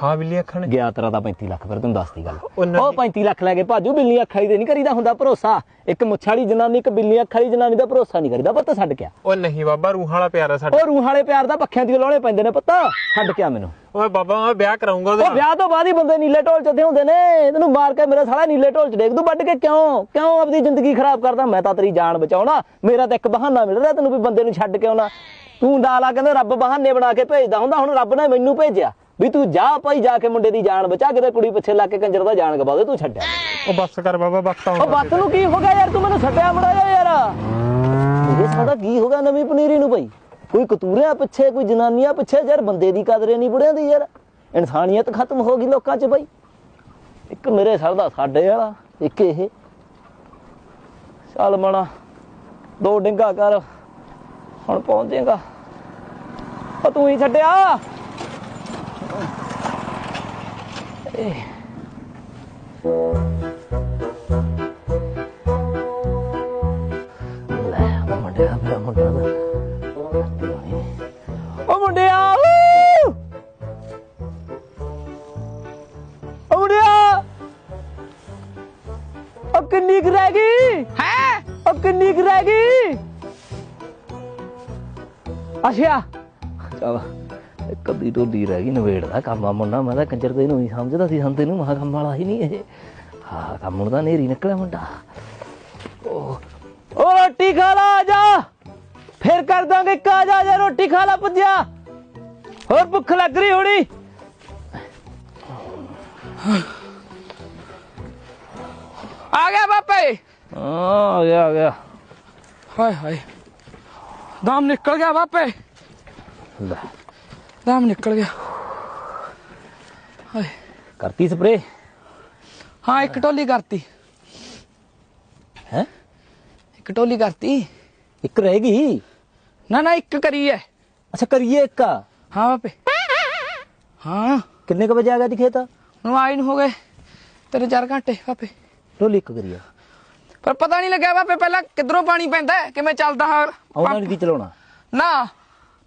ਹਾਂ ਬਿੱਲੀ ਅੱਖਾਂ ਨੇ। ਗਿਆ ਤੇਰਾ ਤਾਂ 35 ਲੱਖ ਫਿਰ ਤੈਨੂੰ ਦੱਸਦੀ ਗੱਲ। ਉਹ ਨਹੀਂ- ਉਹ 35 ਲੱਖ ਲੈ ਕੇ ਭਾਜੂ ਬਿੱਲੀ ਅੱਖਾਂ ਵਾਲੀ ਤੇ ਨਹੀਂ ਕਰੀਦਾ ਹੁੰਦਾ ਭਰੋਸਾ। ਇੱਕ ਮੁੱਛਾੜੀ ਜਨਾਨੀ ਇੱਕ ਬਿੱਲੀ ਅੱਖਾਂ ਵਾਲੀ ਜਨਾਨੀ ਦਾ ਭਰੋਸਾ ਨਹੀਂ ਕਰੀਦਾ ਪੁੱਤ ਛੱਡ ਕੇ ਆ। ਉਹ ਨਹੀਂ ਬਾਬਾ ਰੂਹਾਂ ਵਾਲਾ ਪਿਆਰ ਹੈ ਸਾਡਾ। ਉਹ ਰੂਹ ਵਾਲੇ ਪਿਆਰ ਦਾ ਪੱਖਿਆਂ ਦੀ ਲਾਉਣੇ ਪੈਂਦੇ ਨੇ ਪੁੱਤ ਛੱਡ ਕੇ ਆ ਮੈਨੂੰ। ਓਏ ਬਾਬਾ ਮੈਂ ਵਿਆਹ ਕਰਾਉਂਗਾ ਉਹ ਵਿਆਹ ਤੋਂ ਬਾਅਦ ਹੀ ਬੰਦੇ ਨੀਲੇ ਢੋਲ ਚ ਹੁੰਦੇ ਨੇ। ਤੈਨੂੰ ਮਾਰ ਕੇ ਮੇਰਾ ਸਾਲਾ ਨੀਲੇ ਢੋਲ ਚ ਡੇਗ ਦੂ ਵੱਢ ਕੇ ਕਿਉਂ? ਕਿਉਂ ਆਪਣੀ ਜ਼ਿੰਦਗੀ ਖਰਾਬ ਕਰਦਾ? ਮੈਂ ਤਾਂ ਤੇਰੀ ਜਾਨ ਬਚਾਉਣਾ। ਮੇਰਾ ਤਾਂ ਇੱਕ ਬਹਾਨਾ ਮਿਲ ਰਿਹਾ ਤੈਨੂੰ ਵੀ ਬੰਦੇ ਨੂੰ ਛੱਡ ਕੇ ਆਉਣਾ। ਤੂੰ ਡਾਲਾ ਕਹਿੰਦਾ ਰੱਬ ਬਹਾਨੇ ਬਣਾ ਕੇ ਭੇਜਦਾ ਹੁੰਦਾ ਹੁਣ ਰੱਬ ਨੇ ਮੈਨੂੰ ਭੇਜਿਆ। ਵੀ ਤੂੰ ਜਾ ਭਾਈ ਜਾ ਕੇ ਮੁੰਡੇ ਦੀ ਜਾਨ ਬਚਾ ਕਿਤੇ ਕੁੜੀ ਪਿੱਛੇ ਲੱਗ ਕੇ ਕੰਜਰ ਦਾ ਜਾਨ ਗਵਾ ਦੇ ਤੂੰ ਛੱਡਿਆ ਉਹ ਬੱਸ ਕਰ ਬਾਬਾ ਵਕਤ ਉਹ ਬੱਤ ਨੂੰ ਕੀ ਹੋ ਗਿਆ ਯਾਰ ਤੂੰ ਮੈਨੂੰ ਛੱਡਿਆ ਮੜਾਇਆ ਯਾਰ। ਮੇਰੇ ਸਾਡਾ ਕੀ ਹੋ ਗਿਆ ਨਵੀਂ ਪਨੀਰੀ ਨੂੰ ਭਾਈ? ਕੋਈ ਕਤੂਰਿਆਂ ਪਿੱਛੇ ਕੋਈ ਜਨਾਨੀਆਂ ਪਿੱਛੇ ਯਾਰ ਬੰਦੇ ਦੀ ਕਦਰੇ ਨਹੀਂ ਬੁੜਿਆਂ ਦੀ ਯਾਰ। ਇਨਸਾਨੀਅਤ ਖਤਮ ਹੋ ਗਈ ਲੋਕਾਂ 'ਚ ਭਾਈ। ਇੱਕ ਮੇਰੇ ਸਰ ਦਾ ਸਾਡੇ ਵਾਲਾ ਇੱਕ ਇਹ। ਚੱਲ ਮਣਾ ਦੋ ਡਿੰਗਾ ਕਰ ਹੁਣ ਪਹੁੰਚ ਜਾਏਗਾ ਤੂੰ ਹੀ ਛੱਡਿਆ ਇਹ। ਲੈ ਮੁੰਡਿਆ ਮੇਰਾ ਮੁੰਡਾ ਦਾ ਉਹ ਮੁੰਡਿਆ ਊ! ਮੁੰਡਿਆ ਉਹ ਕਿੰਨੀ ਕੁ ਰਹਿ ਗਈ ਹੈ ਉਹ ਕਿੰਨੀ ਕੁ ਰਹਿ ਗਈ ਅੱਛਾ ਚਲ ਅੱਧੀ ਢੋਲੀ ਰਹਿ ਗਈ ਨਵੇੜਦਾ ਕੰਮ ਆ ਮੁੰਡਾ। ਮੈਂ ਤਾਂ ਕੰਜਰ ਦੇ ਨੂੰ ਹੀ ਸਮਝਦਾ ਸੀ ਸੰਤੇ ਨੂੰ ਮਹਾ ਕੰਮ ਵਾਲਾ ਹੀ ਨਹੀਂ ਇਹ। ਹਾਂ ਕੰਮ ਨੂੰ ਤਾਂ ਨੇਰੀ ਨਿਕਲਿਆ ਮੁੰਡਾ। ਉਹ ਰੋਟੀ ਖਾ ਲਾ ਆ ਜਾ। ਫਿਰ ਕਰ ਦਾਂਗੇ ਕਾ ਜਾ ਜਾ ਰੋਟੀ ਖਾ ਲਾ ਪੁੱਜਿਆ। ਹੋਰ ਭੁੱਖ ਲੱਗ ਰਹੀ ਹੋਣੀ? ਆ ਗਿਆ ਬਾਪੇ। ਆ ਗਿਆ ਆ ਗਿਆ। ਹਾਏ ਹਾਏ। ਦਮ ਨਿਕਲ ਗਿਆ ਬਾਪੇ। ਲੈ। ਦਮ ਨਿਕਲ ਗਿਆ ਹਾਏ ਕਰਤੀ ਸਪਰੇ ਹਾਂ ਇੱਕ ਟੋਲੀ ਕਰਤੀ ਹੈ ਇੱਕ ਟੋਲੀ ਕਰਤੀ ਇੱਕ ਰਹਿ ਗਈ ਨਾ ਨਾ ਇੱਕ ਕਰੀ ਐ ਅੱਛਾ ਕਰੀਏ ਇੱਕ ਆ। ਹਾਂ ਬਾਪੇ ਹਾਂ ਕਿੰਨੇ ਕ ਵਜੇ ਆ ਗਿਆ ਦੀ ਖੇਤ ਹੁਣ ਆਈ ਨੂੰ ਹੋ ਗਏ ਤਿੰਨ ਚਾਰ ਘੰਟੇ ਬਾਪੇ ਢੋਲੀ ਇੱਕ ਕਰੀਏ ਪਰ ਪਤਾ ਨਹੀਂ ਲੱਗਿਆ ਬਾਪੇ ਪਹਿਲਾਂ ਕਿੱਧਰੋਂ ਪਾਣੀ ਪੈਂਦਾ ਕਿਵੇਂ ਚੱਲਦਾ ਹੈ ਨਹੀਂ ਕੀ ਚਲਾਉਣਾ ਨਾ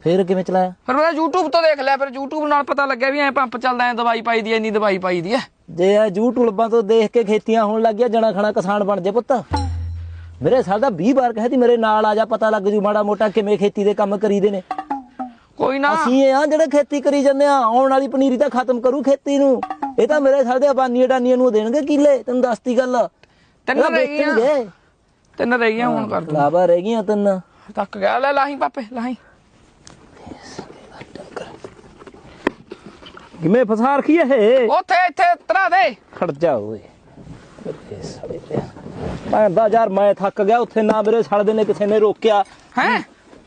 ਫੇਰ ਕਿਵੇਂ ਚਲਾਇਆ? ਫਿਰ ਮੈਂ YouTube ਤੋਂ ਦੇਖ ਲਿਆ ਫਿਰ YouTube ਨਾਲ ਪਤਾ ਲੱਗਿਆ ਵੀ ਐ ਪੰਪ ਚੱਲਦਾ ਐ ਦਵਾਈ ਪਾਈ ਦੀ ਐ ਇੰਨੀ ਦਵਾਈ ਪਾਈ ਦੀ ਐ। ਜੇ ਆ ਯੂਟਿਊਬਾਂ ਤੋਂ ਦੇਖ ਕੇ ਖੇਤੀਆਂ ਹੋਣ ਲੱਗ ਗਿਆ ਜਣਾ ਖਣਾ ਕਿਸਾਨ ਬਣ ਜੇ ਪੁੱਤ। ਮੇਰੇ ਸਾਲ ਦਾ 20 ਵਾਰ ਕਹੇ ਤੀ ਮੇਰੇ ਨਾਲ ਆ ਜਾ ਪਤਾ ਲੱਗ ਜੂ ਮਾੜਾ ਮੋਟਾ ਕਿਵੇਂ ਖੇਤੀ ਦੇ ਕੰਮ ਕਰੀਦੇ ਨੇ। ਕੋਈ ਨਾ। ਅਸੀਂ ਇਹ ਆ ਜਿਹੜੇ ਖੇਤੀ ਕਰੀ ਜਾਂਦੇ ਆ ਆਉਣ ਵਾਲੀ ਪਨੀਰੀ ਤਾਂ ਖਤਮ ਕਰੂ ਖੇਤੀ ਨੂੰ। ਇਹ ਤਾਂ ਮੇਰੇ ਸਾਲ ਦੇ ਅਬਾਨੀ ਅਡਾਨੀਆਂ ਨੂੰ ਦੇਣਗੇ ਕਿੱਲੇ ਤੈਨੂੰ ਦੱਸਤੀ ਗੱਲ। ਤਿੰਨ ਰਹਿ ਗਈਆਂ। ਤਿੰਨ ਰਹਿ ਗਈਆਂ ਹੁਣ ਕਰ ਦੂੰ। ਲਾਵਾ ਰਹਿ ਗਈਆਂ ਤਿੰਨ। ਤੱਕ ਗਿਆ ਲੈ ਲਾਹੀਂ ਪਾਪੇ ਲਾਹੀਂ। ਕਿਵੇਂ ਫਸਾ ਰਖੀ ਇਹ? ਉੱਥੇ ਇੱਥੇ ਤਰਾ ਦੇ। ਖੜ ਜਾ ਓਏ। ਮੇਰੇ ਸਾਲੇ ਤੇ ਮੈਂ ਦਾ ਯਾਰ ਮੈਂ ਥੱਕ ਗਿਆ ਉੱਥੇ ਨਾ ਮੇਰੇ ਸਾਲੇ ਨੇ ਕਿਸੇ ਨੇ ਰੋਕਿਆ। ਹੈ?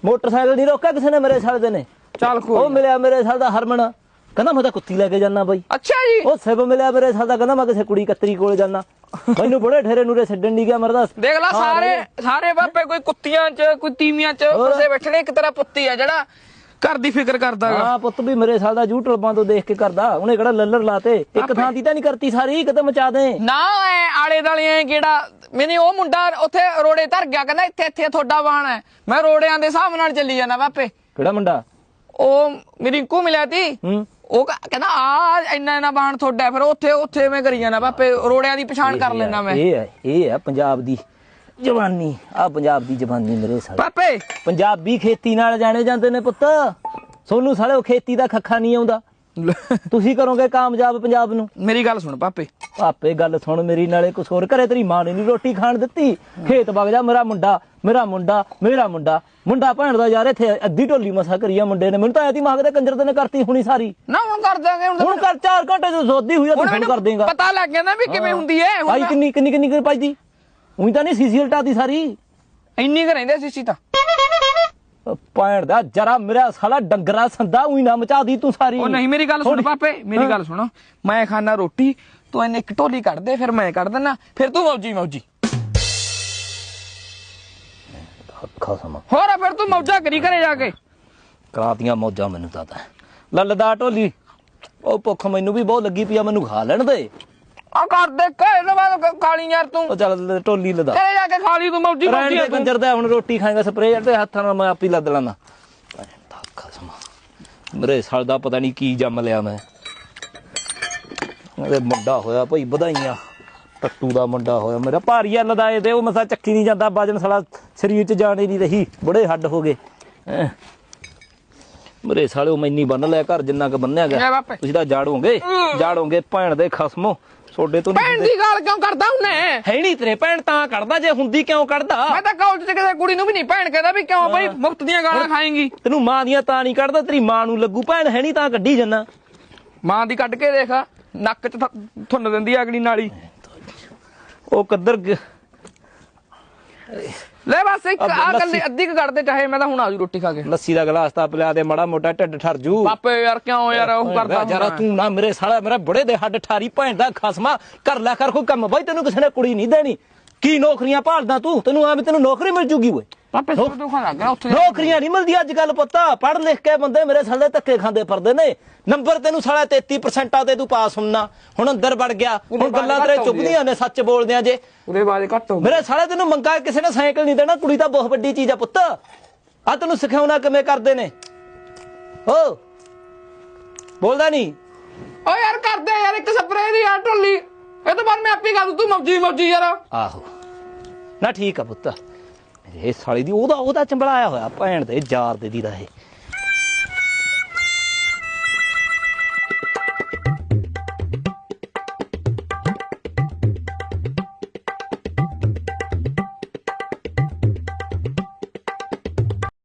ਮੋਟਰਸਾਈਕਲ ਨਹੀਂ ਰੋਕਿਆ ਕਿਸੇ ਨੇ ਮੇਰੇ ਸਾਲੇ ਨੇ? ਚੱਲ ਉਹ ਕੋਈ ਮਿਲਿਆ ਮੇਰੇ ਸਾਲ ਦਾ ਹਰਮਨ। ਕਹਿੰਦਾ ਮੈਂ ਤਾਂ ਕੁੱਤੀ ਲੈ ਕੇ ਜਾਣਾ ਬਾਈ। ਅੱਛਾ ਜੀ। ਉਹ ਸਿਬ ਮਿਲਿਆ ਮੇਰੇ ਸਾਲ ਦਾ ਕਹਿੰਦਾ ਮੈਂ ਕਿਸੇ ਕੁੜੀ ਕਤਰੀ ਕੋਲ ਜਾਣਾ ਮੈਨੂੰ ਬੜੇ ਠੇਰੇ ਨੂਰੇ ਛੱਡਣ ਨਹੀਂ ਗਿਆ ਮਰਦਾ ਦੇਖ ਲੈ ਸਾਰੇ ਸਾਰੇ ਬਾਪੇ ਕੋਈ ਕੁੱਤੀਆਂ ਚ ਕੋਈ ਤੀਵੀਆਂ ਚ। ਫਸੇ ਬੈਠੇ ਨੇ ਇੱਕ ਤਰ੍ਹਾਂ ਪੁੱਤੀ ਆ ਜਿਹੜਾ। ਘਰ ਦੀ ਫਿਕਰ ਕਰਦਾ ਹਾਂ ਪੁੱਤ ਵੀ ਮੇਰੇ ਸਾਲ ਦਾ ਯੂਟਿਊਬਾਂ ਤੋਂ ਦੇਖ ਕੇ ਕਰਦਾ। ਉਹਨੇ ਕਿਹੜਾ ਲੱਲਰ ਲਾਤੇ? ਇੱਕ ਥਾਂ ਦੀ ਤਾਂ ਨਹੀਂ ਕਰਤੀ ਸਾਰੀ ਕਿਤੇ ਮਚਾ ਦੇ। ਨਾ ਐ ਆਲੇ ਦਾਲੇ ਐ ਕਿਹੜਾ? ਮੈਨੇ ਉਹ ਮੁੰਡਾ ਉੱਥੇ ਰੋੜੇ ਧਰ ਗਿਆ ਕਹਿੰਦਾ ਇੱਥੇ ਇੱਥੇ ਤੁਹਾਡਾ ਵਾਹਣ ਹੈ। ਮੈਂ ਰੋੜਿਆਂ ਦੇ ਹਿਸਾਬ ਨਾਲ ਚੱਲੀ ਜਾਂਦਾ ਬਾਪੇ। ਕਿਹੜਾ ਮੁੰਡਾ? ਉਹ ਮੇਰੀ ਰਿੰਕੂ ਮਿਲਿਆ ਤੀ। ਉਹ ਕ- ਕਹਿੰਦਾ ਆ ਇੰਨਾ ਇੰਨਾ ਬਾਣ ਤੁਹਾਡਾ। ਫਿਰ ਉੱਥੇ ਉੱਥੇ ਮੈਂ ਕਰੀ ਜਾਣਾ ਬਾਪੇ। ਰੋੜਿਆਂ ਦੀ ਪਛਾਣ ਕਰ ਲੈਣਾ ਮੈਂ। ਇਹ ਹੈ ਇਹ ਹੈ ਪੰਜਾਬ ਦੀ। ਜਵਾਨੀ। ਆ ਪੰਜਾਬ ਦੀ ਜਵਾਨੀ ਮੇਰੇ ਸਾਲ। ਬਾਪੇ ਪੰਜਾਬੀ ਖੇਤੀ ਨਾਲ ਜਾਣੇ ਜਾਂਦੇ ਨੇ ਪੁੱਤ। ਸੋਨੂੰ ਸਾਲੇ ਉਹ ਖੇਤੀ ਦਾ ਖੱਖਾ ਨਹੀਂ ਆਉਂਦਾ। ਤੁਸੀਂ ਕਰੋਗੇ ਕਾਮਯਾਬ ਪੰਜਾਬ ਨੂੰ। ਮੇਰੀ ਗੱਲ ਸੁਣ ਪਾਪੇ। ਆਪੇ ਗੱਲ ਸੁਣ ਮੇਰੀ ਨਾਲੇ ਕੁਛ ਹੋਰ ਘਰੇ ਤੇਰੀ ਮਾਂ ਨੇ ਨਹੀਂ ਰੋਟੀ ਖਾਣ ਦਿੱਤੀ। ਖੇਤ ਵਗ ਜਾ ਮੇਰਾ ਮੁੰਡਾ ਮੇਰਾ ਮੁੰਡਾ ਮੇਰਾ ਮੁੰਡਾ। ਮੁੰਡਾ ਭੈਣ ਦਾ ਯਾਰ ਇੱਥੇ ਅੱਧੀ ਢੋਲੀ ਮਸਾ ਕਰੀਆ ਮੁੰਡੇ ਨੇ। ਮੈਨੂੰ ਤਾਂ ਐਤੀ ਮੰਗਦੇ ਕੰਜਰ ਦੇ ਨੇ ਕਰਤੀ ਹੁਣੀ ਸਾਰੀ। ਨਾ ਹੁਣ ਕਰ ਦਾਂਗੇ ਹੁਣ ਕਰ 4 ਘੰਟੇ ਚ ਸੋਦੀ ਹੋਈ ਆ ਤੂੰ ਕਰ ਦੇਂਗਾ। ਪਤਾ ਲੱਗ ਜਾਂਦਾ ਵੀ ਕਿਵੇਂ ਹੁੰਦੀ ਹੁਣ ਭਾਈ ਕਿੰਨੀ ਕਿੰਨੀ ਕਿੰਨੀ ਕਰ ਪਾਈਦੀ ਉਹੀ ਤਾਂ ਨਹੀਂ ਸੀਸੀ ਹਟਾਤੀ ਸਾਰੀ। ਇੰਨੀ ਕੁ ਰਹਿੰਦੇ ਸੀ ਤਾਂ। ਭੈਣ ਦਾ ਜਰਾ ਮੇਰਾ ਸਾਲਾ ਡੰਗਰਾ ਸੰਦਾ ਉਹੀ ਨਾ ਮਚਾਦੀ ਤੂੰ ਸਾਰੀ। ਉਹ ਨਹੀਂ ਮੇਰੀ ਗੱਲ ਸੁਣ ਪਾਪੇ ਮੇਰੀ ਗੱਲ ਸੁਣ। ਮੈਂ ਖਾਣਾ ਰੋਟੀ ਤੂੰ ਇਹਨੇ ਇੱਕ ਢੋਲੀ ਕੱਢ ਦੇ ਫਿਰ ਮੈਂ ਕੱਢ ਦਿੰਨਾ। ਫਿਰ ਤੂੰ ਮੌਜੀ ਮੌਜੀ। ਅੱਖਾਂ ਸਮਾਂ। ਹੋਰ ਫਿਰ ਤੂੰ ਮੌਜਾ ਕਰੀ ਘਰੇ ਜਾ ਕੇ। ਕਰਾਤੀਆਂ ਮੌਜਾਂ ਮੈਨੂੰ ਤਾਂ ਤਾਂ। ਲੱਲਦਾ ਢੋਲੀ ਉਹ ਭੁੱਖ ਮੈਨੂੰ ਵੀ ਬਹੁਤ ਲੱਗੀ ਪਈ ਆ ਮੈਨੂੰ ਖਾ ਲੈਣ ਦੇ। ਆ ਕਰ ਦੇ ਕਹਿ ਨਾ ਬਾਅਦ ਖਾਲੀ ਯਾਰ ਤੂੰ। ਉਹ ਚੱਲ ਢੋਲੀ ਲਦਾ ਘਰੇ ਜਾ ਕੇ ਖਾ ਲਈ ਤੂੰ ਮੌਜੀ ਰਹਿਣ ਮੌਜੀ ਦੇ ਕੰਜਰ ਦਾ ਹੁਣ ਰੋਟੀ ਖਾਏਗਾ ਸਪਰੇਅ ਤੇ ਹੱਥਾਂ ਨਾਲ ਮੈਂ ਆਪੀ ਲੱਦ ਲਾਂਦਾ। ਅੱਖਾਂ ਸਮਾਂ। ਮੇਰੇ ਸਾਲ ਦਾ ਪਤਾ ਨਹੀਂ ਕੀ ਜੰਮ ਲਿਆ ਮੈਂ। ਉਹਦੇ ਮੁੰਡਾ ਹੋਇਆ ਭਾਈ ਵਧਾਈਆਂ। ਟੱਟੂ ਦਾ ਮੁੰਡਾ ਹੋਇਆ। ਮੇਰਾ ਭਾਰੀਆ ਲਦਾਏ ਤੇ ਉਹ ਮਸਾ ਚੱਕੀ ਨਹੀਂ ਜਾਂਦਾ ਵਜਨ ਸਾਲਾ ਸਰੀਰ 'ਚ ਜਾਣ ਹੀ ਨਹੀਂ ਰਹੀ। ਬੜੇ ਹੱਡ ਹੋ ਗਏ। ਹੈਂ। ਮੇਰੇ ਸਾਲਿਓ ਮੈਨੀ ਬੰਨ ਲਿਆ ਘਰ ਜਿੰਨਾ ਕ ਬੰਨਿਆ ਲੈ ਗਿਆ ਬਾਪੇ। ਤੁਸੀਂ ਤਾਂ ਜਾੜੋਗੇ। ਜਾੜੋਗੇ ਭੈਣ ਦੇ ਖਸਮੋ। ਛੋਡੇ ਤੋਂ ਭੈਣ ਦੀ ਗੱਲ ਕਿਉਂ ਕਰਦਾ ਹੁੰਨੇ ਹੈ ਨਹੀਂ ਤੇਰੇ ਭੈਣ ਤਾਂ ਕੱਢਦਾ ਜੇ ਹੁੰਦੀ ਕਿਉਂ ਕੱਢਦਾ? ਮੈਂ ਤਾਂ ਕਾਲਜ ਚ ਕਿਸੇ ਕੁੜੀ ਨੂੰ ਵੀ ਨਹੀਂ ਭੈਣ ਕਹਿੰਦਾ ਵੀ ਕਿਉਂ ਬਈ ਮੁਫਤ ਦੀਆਂ ਗਾਲਾਂ ਖਾਏਂਗੀ? ਤੈਨੂੰ ਮਾਂ ਦੀਆਂ ਤਾਂ ਨਹੀਂ ਕੱਢਦਾ ਤੇਰੀ ਮਾਂ ਨੂੰ ਲੱਗੂ। ਭੈਣ ਹੈ ਨਹੀਂ ਤਾਂ ਕੱਢੀ ਜੰਨਾ ਮਾਂ ਦੀ ਕੱਢ ਕੇ ਦੇਖ ਨੱਕ ਚ ਥੁੰਨ ਦਿੰਦੀ ਅਗਲੀ ਨਾਲੀ। ਉਹ ਕਦਰ ਲੈ ਬਸ ਇੱਕ ਆ ਗੱਲ ਲੱਸੀ। ਅੱਧੀ ਕੁ ਕੱਢ ਦੇ ਚਾਹੇ ਮੈਂ ਤਾਂ ਹੁਣ ਆਜੂ ਰੋਟੀ ਖਾ ਕੇ। ਲੱਸੀ ਦਾ ਗਲਾਸ ਤਾਂ ਪਿਲਾ ਦੇ ਮਾੜਾ ਮੋਟਾ ਢਿੱਡ ਠਰ ਜੂ। ਬਾਪੇ ਯਾਰ ਕਿਉਂ ਯਾਰ ਉਹ ਕਰਦਾ ਹੁੰਦਾ ਤੂੰ ਨਾ ਮੇਰੇ ਸਾਲਾ ਮੇਰਾ ਬੁੜੇ ਦੇ ਹੱਡ ਠਾਰੀ ਭੈਣ ਦਾ ਖਸਮਾ ਕਰ ਲੈ ਕਰ ਕੋਈ ਕੰਮ। ਬਾਈ ਤੈਨੂੰ ਕਿਸੇ ਨੇ ਕੁੜੀ ਨਹੀਂ ਦੇਣੀ। ਕੀ ਨੌਕਰੀਆਂ ਭਾਲਦਾ ਤੂੰ? ਤੈਨੂੰ ਆ ਵੀ ਤੈਨੂੰ ਨੌਕਰੀ ਮਿਲ ਜੂਗੀ ਓਏ। ਪਾਪੇ ਸੋ ਦੁਖਾਂ ਲੱਗ ਰਿਹਾ ਉੱਥੇ ਨੌਕਰੀਆਂ ਨਹੀਂ ਮਿਲਦੀ ਅੱਜ ਕੱਲ ਪੁੱਤ। ਪੜ੍ਹ ਲਿਖ ਕੇ ਬੰਦੇ ਮੇਰੇ ਸਾਲੇ ਧੱਕੇ ਖਾਂਦੇ ਫਿਰਦੇ ਨੇ। ਨੰਬਰ ਤੈਨੂੰ ਸਾਲਾ 33% ਆ ਤੇ ਤੂੰ ਪਾਸ ਹੁੰਨਾ। ਹੁਣ ਅੰਦਰ ਵੜ ਗਿਆ। ਹੁਣ ਗੱਲਾਂ ਤੇਰੇ ਚੁੱਭਦੀਆਂ ਨੇ ਸੱਚ ਬੋਲਦੇ ਆ ਜੇ। ਉਹਦੇ ਬਾਅਦ ਘੱਟ ਹੋ। ਮੇਰੇ ਸਾਲੇ ਤੈਨੂੰ ਮੰਗਾ ਕਿਸੇ ਨੇ ਸਾਈਕਲ ਨਹੀਂ ਦੇਣਾ ਕੁੜੀ ਤਾਂ ਬਹੁਤ ਵੱਡੀ ਚੀਜ਼ ਆ ਪੁੱਤ। ਆ ਤੈਨੂੰ ਸਿਖਾਉਣਾ ਕਿਵੇਂ ਕਰਦੇ ਨੇ। ਓ ਬੋਲਦਾ ਨਹੀਂ। ਓ ਯਾਰ ਕਰਦੇ ਯਾਰ ਇੱਕ ਸਪਰੇ ਦੀ ਯਾਰ ਢੋਲੀ। ਇਹ ਤਾਂ ਬਾਅਦ ਮੈਂ ਆਪੇ ਕਰ ਦੂੰ ਤੂੰ ਮੌਜੀ ਮੌਜੀ ਯਾਰ। ਆਹੋ। ਨਾ ਠੀਕ ਆ ਪੁੱਤ। ਇਹ ਸਾਲੀ ਦੀ ਉਹਦਾ ਉਹਦਾ ਚੰਬਲਾਇਆ ਹੋਇਆ ਭੈਣ ਦੇ ਯਾਰ ਦੇ ਦੀ ਦਾ ਇਹ।